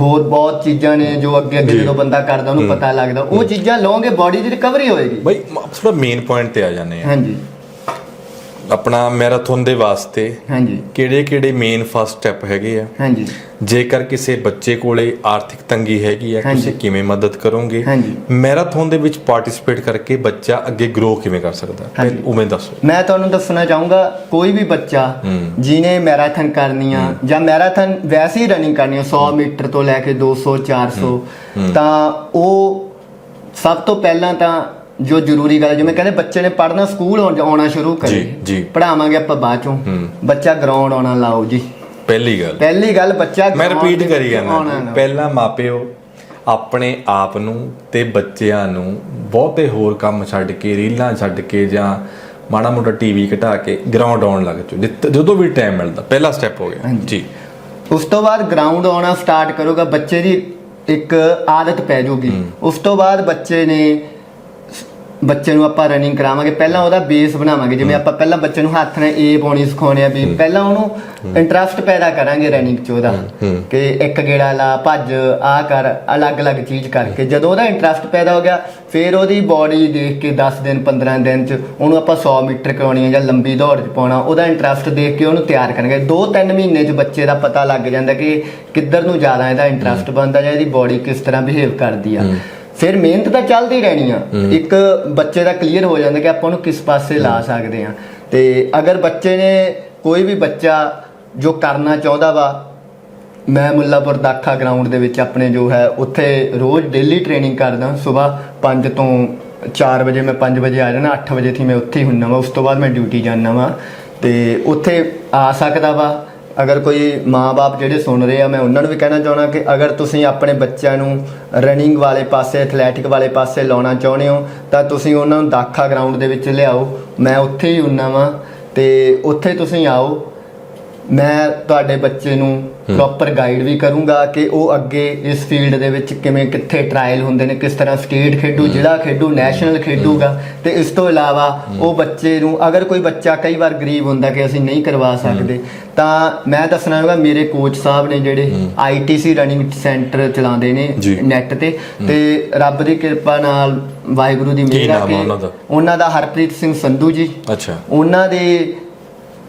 ਹੋਰ ਬਹੁਤ ਚੀਜ਼ਾਂ ਨੇ ਜੋ ਅੱਗੇ ਅੱਗੇ। ਜਦੋਂ ਬੰਦਾ ਕਰਦਾ ਉਹਨੂੰ ਪਤਾ ਲੱਗਦਾ। ਉਹ ਚੀਜ਼ਾਂ ਲਓਗੇ ਬਾਡੀ ਦੀ ਰਿਕਵਰੀ ਹੋਏਗੀ। ਬਈ ਥੋੜਾ ਮੇਨ ਪੁਆਇੰਟ ਤੇ ਆ ਜਾਂਦੇ ਆ। ਹਾਂਜੀ। ਆਪਣਾ ਮੈਰਾਥਨ ਦੇ ਵਾਸਤੇ ਹਾਂਜੀ। ਕਿਹੜੇ ਕਿਹੜੇ ਮੇਨ ਫਸਟ ਸਟੈਪ ਹੈਗੇ ਆ? ਹਾਂਜੀ। ਜੇਕਰ ਕਿਸੇ ਬੱਚੇ ਕੋਲੇ ਆਰਥਿਕ ਤੰਗੀ ਹੈਗੀ ਹੈ। ਤੁਸੀਂ ਕਿਵੇਂ ਮਦਦ ਕਰੋਗੇ? ਹਾਂਜੀ। ਮੈਰਾਥਨ ਦੇ ਵਿੱਚ ਪਾਰਟਿਸਿਪੇਟ ਕਰਕੇ ਬੱਚਾ ਅੱਗੇ ਗਰੋ ਕਿਵੇਂ ਕਰ ਸਕਦਾ? ਹੈ ਹਾਂਜੀ। ਉਵੇਂ ਦੱਸੋ। ਮੈਂ ਤੁਹਾਨੂੰ ਦੱਸਣਾ ਚਾਹੂੰਗਾ ਕੋਈ ਵੀ ਬੱਚਾ। ਜਿਹਨੇ ਮੈਰਾਥਨ ਕਰਨੀ ਆ ਜਾਂ ਮੈਰਾਥਨ ਵੈਸੇ ਹੀ ਰਨਿੰਗ ਕਰਨੀ ਆ 100 ਮੀਟਰ ਤੋਂ ਲੈ ਕੇ 200 400 ਤਾਂ ਉਹ ਸਭ ਤੋਂ ਪਹਿਲਾਂ ਤਾਂ ਜੋ ਜ਼ਰੂਰੀ ਗੱਲ ਜਿਵੇਂ ਕਹਿੰਦੇ ਬੱਚੇ ਨੇ ਪੜ੍ਹਨਾ ਸਕੂਲ ਆਉਣ- ਸ਼ੁਰੂ ਜੀ, ਕਰੇ। ਜੀ। ਪੜਾਵਾਂਗੇ ਆਪਾਂ ਬਾਅਦ ਚੋਂ। ਬੱਚਾ ਗਰਾਊਂਡ ਆਉਣਾ ਲਾਓ ਜੀ। ਪਹਿਲੀ ਗੱਲ। ਪਹਿਲੀ ਗੱਲ ਬੱਚਾ ਮੈਂ ਰਿਪੀਟ ਕਰੀ ਜਾਂਦਾ। ਪਹਿਲਾਂ ਮਾਪਿਓ ਆਪਣੇ ਆਪ ਨੂੰ ਤੇ ਬੱਚਿਆਂ ਨੂੰ ਬਹੁਤੇ ਹੋਰ ਕੰਮ ਛੱਡ ਕੇ ਰੀਲਾਂ ਛੱਡ ਕੇ ਜਾਂ ਮਾੜਾ ਮੋਟਾ ਟੀਵੀ ਘਟਾ ਕੇ ਗਰਾਊਂਡ ਆਉਣ ਲੱਗ ਜਿੱਤ- ਜਦੋਂ ਵੀ ਟਾਈਮ ਮਿਲਦਾ। ਪਹਿਲਾ ਸਟੈਪ ਹੋ ਗਿਆ। ਜੀ। ਉਸ ਤੋਂ ਬਾਅਦ ਗਰਾਊਂਡ ਆਉਣਾ ਸਟਾਰਟ ਕਰੂਗਾ ਬੱਚੇ ਦੀ ਇੱਕ ਆਦਤ ਪੈ ਜਾਊਗੀ। ਉਸ ਤੋਂ ਬਾਅਦ ਬੱਚੇ ਨੇ ਬੱਚੇ ਨੂੰ ਆਪਾਂ ਰਨਿੰਗ ਕਰਾਵਾਂਗੇ। ਪਹਿਲਾਂ ਉਹਦਾ ਬੇਸ ਬਣਾਵਾਂਗੇ। ਜਿਵੇਂ ਆਪਾਂ ਪਹਿਲਾਂ ਬੱਚੇ ਨੂੰ ਹੱਥ ਨਾਲ ਏ ਪਾਉਣੀ ਸਿਖਾਉਣੇ ਆ ਵੀ ਪਹਿਲਾਂ ਉਹਨੂੰ ਇੰਟਰਸਟ ਪੈਦਾ ਕਰਾਂਗੇ ਰਨਿੰਗ 'ਚ ਉਹਦਾ। ਕਿ ਇੱਕ ਗੇੜਾ ਲਾ ਭੱਜ ਆ ਕਰ ਅਲੱਗ-ਅਲੱਗ ਚੀਜ਼ ਕਰਕੇ। ਜਦੋਂ ਉਹਦਾ ਇੰਟਰਸਟ ਪੈਦਾ ਹੋ ਗਿਆ ਫਿਰ ਉਹਦੀ ਬਾਡੀ ਦੇਖ ਕੇ 10 ਦਿਨ 15 ਦਿਨ 'ਚ ਉਹਨੂੰ ਆਪਾਂ 100 ਮੀਟਰ ਕਰਾਉਣੀ ਹੈ ਜਾਂ ਲੰਬੀ ਦੌੜ 'ਚ ਪਾਉਣਾ ਉਹਦਾ ਇੰਟਰਸਟ ਦੇਖ ਕੇ ਉਹਨੂੰ ਤਿਆਰ ਕਰਾਂਗੇ। 2-3 ਮਹੀਨੇ 'ਚ ਬੱਚੇ ਦਾ ਪਤਾ ਲੱਗ ਜਾਂਦਾ ਕਿ ਕਿੱਧਰ ਨੂੰ ਜ਼ਿਆਦਾ ਇਹਦਾ ਇੰਟਰਸਟ ਬਣਦਾ ਜਾਂ ਇਹਦੀ ਬਾਡੀ ਕਿਸ ਤਰ੍ਹਾਂ ਬਿਹੇਵ ਕਰਦੀ ਆ। ਫਿਰ ਮਿਹਨਤ ਤਾਂ ਚੱਲਦੀ ਰਹਿਣੀ ਆ। ਇੱਕ ਬੱਚੇ ਦਾ ਕਲੀਅਰ ਹੋ ਜਾਂਦਾ ਕਿ ਆਪਾਂ ਉਹਨੂੰ ਕਿਸ ਪਾਸੇ ਲਾ ਸਕਦੇ ਆ। ਤੇ ਅਗਰ ਬੱਚੇ ਨੇ ਕੋਈ ਵੀ ਬੱਚਾ ਜੋ ਕਰਨਾ ਚਾਹੁੰਦਾ ਵਾ ਮੈਂ ਮੁੱਲਾਪੁਰ ਦਾਖਾ ਗਰਾਊਂਡ ਦੇ ਵਿੱਚ ਆਪਣੇ ਜੋ ਹੈ ਉੱਥੇ ਰੋਜ਼ ਡੇਲੀ ਟ੍ਰੇਨਿੰਗ ਕਰਦਾ। ਸਵੇਰ 5 ਤੋਂ 4 ਵਜੇ ਮੈਂ 5 ਵਜੇ ਆ ਜਾਣਾ 8 ਵਜੇ ਥੀ ਮੈਂ ਉੱਥੇ ਹੀ ਹੁੰਨਾ ਵਾ ਉਸ ਤੋਂ ਬਾਅਦ ਮੈਂ ਡਿਊਟੀ ਜਾਂਦਾ ਵਾ। ਤੇ ਉੱਥੇ ਆ ਸਕਦਾ ਵਾ। ਅਗਰ ਕੋਈ ਮਾਪੇ ਜਿਹੜੇ ਸੁਣ ਰਹੇ ਆ, ਮੈਂ ਉਹਨਾਂ ਨੂੰ ਵੀ ਕਹਿਣਾ ਚਾਹਣਾ ਕਿ ਅਗਰ ਤੁਸੀਂ ਆਪਣੇ ਬੱਚਿਆਂ ਨੂੰ ਰਨਿੰਗ ਵਾਲੇ ਪਾਸੇ ਐਥਲੈਟਿਕ ਵਾਲੇ ਪਾਸੇ ਲਾਉਣਾ ਚਾਹੁੰਦੇ ਹੋ, ਤਾਂ ਤੁਸੀਂ ਉਹਨਾਂ ਨੂੰ ਦਾਖਾ ਗਰਾਊਂਡ ਦੇ ਵਿੱਚ ਲਿਆਓ। ਮੈਂ ਉੱਥੇ ਹੀ ਹੁੰਨਾ ਵਾਂ ਤੇ ਉੱਥੇ ਤੁਸੀਂ ਆਓ ਮੈਂ ਤੁਹਾਡੇ ਬੱਚੇ ਨੂੰ ਪ੍ਰੋਪਰ ਗਾਈਡ ਵੀ ਕਰੂੰਗਾ ਕਿ ਉਹ ਅੱਗੇ ਇਸ ਫੀਲਡ ਦੇ ਵਿੱਚ ਕਿਵੇਂ ਕਿੱਥੇ ਟਰਾਇਲ ਹੁੰਦੇ ਨੇ ਕਿਸ ਤਰ੍ਹਾਂ ਸਟੇਟ ਖੇਡੂ ਜ਼ਿਲ੍ਹਾ ਖੇਡੂ ਨੈਸ਼ਨਲ ਖੇਡੂਗਾ। ਤੇ ਇਸ ਤੋਂ ਇਲਾਵਾ ਉਹ ਬੱਚੇ ਨੂੰ ਅਗਰ ਕੋਈ ਬੱਚਾ ਕਈ ਵਾਰ ਗਰੀਬ ਹੁੰਦਾ ਕਿ ਅਸੀਂ ਨਹੀਂ ਕਰਵਾ ਸਕਦੇ ਤਾਂ ਮੈਂ ਦੱਸਣਾ ਚਾਹਾਂਗਾ ਮੇਰੇ ਕੋਚ ਸਾਹਿਬ ਨੇ ਜਿਹੜੇ ਆਈਟੀਸੀ ਰਨਿੰਗ ਸੈਂਟਰ ਚਲਾਉਂਦੇ ਨੇ। ਨੈਟ ਤੇ ਤੇ ਰੱਬ ਦੀ ਕਿਰਪਾ ਨਾਲ ਵਾਹਿਗੁਰੂ ਦੀ ਮਿਹਰ ਆ ਕਿ? ਉਹਨਾਂ ਦਾ ਹਰਪ੍ਰੀਤ ਸਿੰਘ ਸੰਧੂ ਜੀ। ਅੱਛਾ। ਉਹਨਾਂ ਦੇ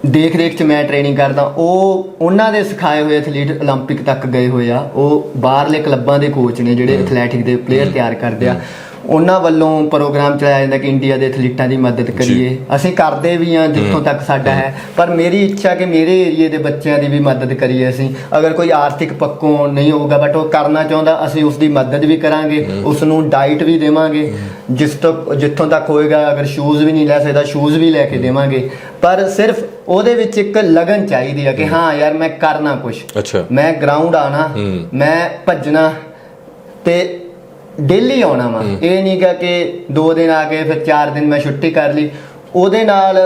ਦੇਖ ਰੇਖ ਚ ਮੈਂ ਟ੍ਰੇਨਿੰਗ ਕਰਦਾ ਉਹ ਉਹਨਾਂ ਦੇ ਸਿਖਾਏ ਹੋਏ ਐਥਲੀਟ 올림픽 ਤੱਕ ਗਏ ਹੋਏ ਆ ਉਹ ਬਾਹਰਲੇ ਕਲੱਬਾਂ ਦੇ ਕੋਚ ਨੇ ਜਿਹੜੇ ਐਥਲੈਟਿਕ ਦੇ ਪਲੇਅਰ ਤਿਆਰ ਕਰਦੇ ਆ ਉਹਨਾਂ ਵੱਲੋਂ ਪ੍ਰੋਗਰਾਮ ਚਲਾਇਆ ਜਾਂਦਾ ਕਿ ਇੰਡੀਆ ਦੇ ਐਥਲੀਟਾਂ ਦੀ ਮਦਦ ਕਰੀਏ ਅਸੀਂ ਕਰਦੇ ਵੀ ਆ ਜਿੱਥੋਂ ਤੱਕ ਸਾਡਾ ਹੈ ਪਰ ਮੇਰੀ ਇੱਛਾ ਕਿ ਮੇਰੇ ਏਰੀਏ ਦੇ ਬੱਚਿਆਂ ਦੀ ਵੀ ਮਦਦ ਕਰੀਏ ਅਸੀਂ ਅਗਰ ਕੋਈ ਆਰਥਿਕ ਪੱਖੋਂ ਨਹੀਂ ਹੋਊਗਾ ਬਟ ਉਹ ਕਰਨਾ ਚਾਹੁੰਦਾ ਅਸੀਂ ਉਸ ਦੀ ਮਦਦ ਵੀ ਕਰਾਂਗੇ ਉਸ ਨੂੰ ਡਾਈਟ ਵੀ ਦੇਵਾਂਗੇ ਜਿਸ ਤੋਂ ਜਿੱਥੋਂ ਤੱਕ ਹੋਏਗਾ ਅਗਰ ਸ਼ੂਜ਼ ਵੀ ਨਹੀਂ ਲੈ ਸਕਦਾ ਸ਼ੂਜ਼ ਵੀ ਲੈ ਕੇ ਦੇਵਾਂਗੇ ਪਰ ਸਿਰਫ ਉਹਦੇ ਵਿੱਚ ਇੱਕ ਲਗਨ ਚਾਹੀਦੀ ਆ ਕਿ ਹਾਂ। ਯਾਰ ਮੈਂ ਕਰਨਾ ਕੁਝ ਅੱਛਾ। ਮੈਂ ਗਰਾਊਂਡ ਆਣਾ। ਮੈਂ ਭੱਜਣਾ ਤੇ ਡੇਲੀ ਆਉਣਾ ਵਾ। ਇਹ ਨਹੀਂਗਾ ਕਿ ਦੋ ਦਿਨ ਆ ਕੇ ਫਿਰ ਚਾਰ ਦਿਨ ਮੈਂ ਛੁੱਟੀ ਕਰ ਲਈ। ਉਹਦੇ ਨਾਲ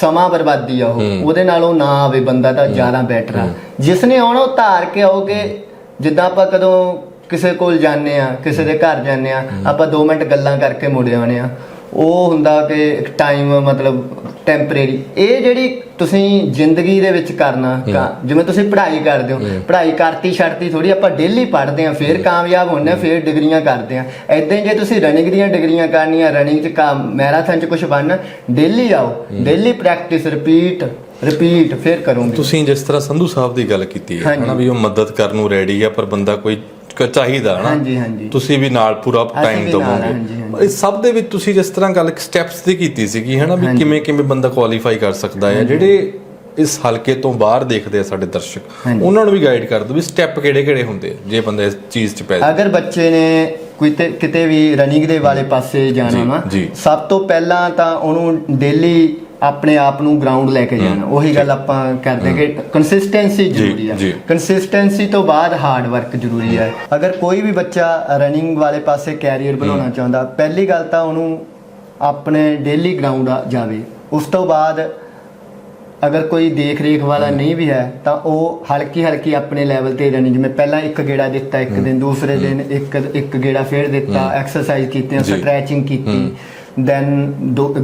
ਸਮਾਂ ਬਰਬਾਦੀ ਆ ਉਹ। ਉਹਦੇ ਨਾਲ ਉਹ ਨਾ ਆਵੇ ਬੰਦਾ ਤਾਂ ਜ਼ਿਆਦਾ ਬੈਟਰ ਆ। ਜਿਸ ਨੇ ਆਉਣਾ ਉਹ ਧਾਰ ਕੇ ਆਓਗੇ ਜਿੱਦਾਂ ਆਪਾਂ ਕਦੋਂ ਕਿਸੇ ਕੋਲ ਜਾਂਦੇ ਆ ਕਿਸੇ ਦੇ ਘਰ ਜਾਂਦੇ ਆ ਆਪਾਂ 2 ਮਿੰਟ ਗੱਲਾਂ ਕਰਕੇ ਮੁੜ ਆਉਂਦੇ ਆ। ਉਹ ਹੁੰਦਾ ਕਿ ਇੱਕ ਟਾਈਮ ਮਤਲਬ ਟੈਂਪਰੇਰੀ ਇਹ ਜਿਹੜੀ ਤੁਸੀਂ ਜ਼ਿੰਦਗੀ ਦੇ ਵਿੱਚ ਕਰਨਾ ਜਿਵੇਂ ਤੁਸੀਂ ਪੜ੍ਹਾਈ ਕਰਦੇ ਹੋ ਪੜ੍ਹਾਈ ਕਰਤੀ ਛੱਡਤੀ ਥੋੜੀ ਆਪਾਂ ਡੇਲੀ ਪੜ੍ਹਦੇ ਆ ਫਿਰ ਕਾਮਯਾਬ ਆ ਫਿਰ ਡਿਗਰੀਆਂ ਕਰਦੇ ਆ ਐਦਾਂ ਜੇ ਤੁਸੀਂ ਰਨਿੰਗ ਦੀਆਂ ਡਿਗਰੀਆਂ ਕਰਨੀਆਂ ਰਨਿੰਗ ਚ ਕਾ ਮੈਰਾਥਨ ਚ ਕੁਝ ਬਣਨਾ ਡੇਲੀ ਆਓ ਡੇਲੀ ਪ੍ਰੈਕਟਿਸ ਰਿਪੀਟ ਰਿਪੀਟ ਫਿਰ ਕਰੋਗੇ। ਤੁਸੀਂ ਜਿਸ ਤਰ੍ਹਾਂ ਸੰਧੂ ਸਾਹਿਬ ਦੀ ਗੱਲ ਕੀਤੀ ਹੈ। ਹਨਾ ਵੀ ਉਹ ਮਦਦ ਕਰਨ ਨੂੰ ਰੈਡੀ ਆ ਪਰ ਬੰਦਾ ਕੋਈ ਚਾਹੀਦਾ ਹਨਾ ਹਾਂਜੀ, ਹਾਂਜੀ। ਤੁਸੀਂ ਵੀ ਨਾਲ ਪੂਰਾ ਟਾਈਮ ਦਵੋਗੇ। ਇਸ ਸਭ ਦੇ ਵਿੱਚ ਤੁਸੀਂ ਜਿਸ ਤਰ੍ਹਾਂ ਗੱਲ ਸਟੈਪਸ ਦੀ ਕੀਤੀ ਸੀਗੀ ਹਨਾ ਵੀ। ਕਿਵੇਂ ਕਿਵੇਂ ਬੰਦਾ ਕੁਆਲੀਫਾਈ ਕਰ ਸਕਦਾ ਹੈ ਜਿਹੜੇ ਇਸ ਹਲਕੇ ਤੋਂ ਬਾਹਰ ਦੇਖਦੇ ਆ ਸਾਡੇ ਦਰਸ਼ਕ। ਉਹਨਾਂ ਨੂੰ ਵੀ ਗਾਈਡ ਕਰ ਦਿਓ ਵੀ ਸਟੈਪ ਕਿਹੜੇ ਕਿਹੜੇ ਹੁੰਦੇ ਜੇ ਬੰਦਾ ਇਸ ਚੀਜ਼ 'ਚ ਪੈ ਅਗਰ ਬੱਚੇ ਨੇ ਕੋਈ ਤੇ ਕਿਤੇ ਵੀ ਰਨਿੰਗ ਦੇ ਵਾਲੇ ਪਾਸੇ ਜਾਣਾ ਵਾ। ਸਭ ਤੋਂ ਪਹਿਲਾਂ ਤਾਂ ਉਹਨੂੰ ਡੇਲੀ ਆਪਣੇ ਆਪ ਨੂੰ ਗਰਾਊਂਡ ਲੈ ਕੇ ਜਾਣਾ। ਉਹੀ ਗੱਲ ਆਪਾਂ ਕਰਦੇ ਕਿ ਕੰਸਿਸਟੈਂਸੀ ਜ਼ਰੂਰੀ ਜੀ। ਕੰਸਿਸਟੈਂਸੀ ਤੋਂ ਬਾਅਦ ਹਾਰਡ ਵਰਕ ਜ਼ਰੂਰੀ ਹੈ ਅਗਰ ਕੋਈ ਵੀ ਬੱਚਾ ਰਨਿੰਗ ਵਾਲੇ ਪਾਸੇ ਕੈਰੀਅਰ ਬਣਾਉਣਾ ਚਾਹੁੰਦਾ ਪਹਿਲੀ ਗੱਲ ਤਾਂ ਉਹਨੂੰ ਆਪਣੇ ਡੇਲੀ ਗਰਾਊਂਡ ਜਾਵੇ। ਉਸ ਤੋਂ ਬਾਅਦ ਅਗਰ ਕੋਈ ਦੇਖ ਰੇਖ ਵਾਲਾ ਨਹੀਂ ਵੀ ਹੈ ਤਾਂ ਉਹ ਹਲਕੀ ਹਲਕੀ ਆਪਣੇ ਲੈਵਲ ਤੇ ਰਨਿੰਗ ਜਿਵੇਂ ਪਹਿਲਾਂ ਇੱਕ ਗੇੜਾ ਦਿੱਤਾ ਇੱਕ ਦਿਨ ਦੂਸਰੇ ਦਿਨ ਇੱਕ ਇੱਕ ਗੇੜਾ ਫੇਰ ਦਿੱਤਾ ਐਕਸਰਸਾਈਜ਼ ਕੀਤੀਆਂ ਜੀ। ਸਟ੍ਰੈਚਿੰਗ ਕੀਤੀ। ਦੈਨ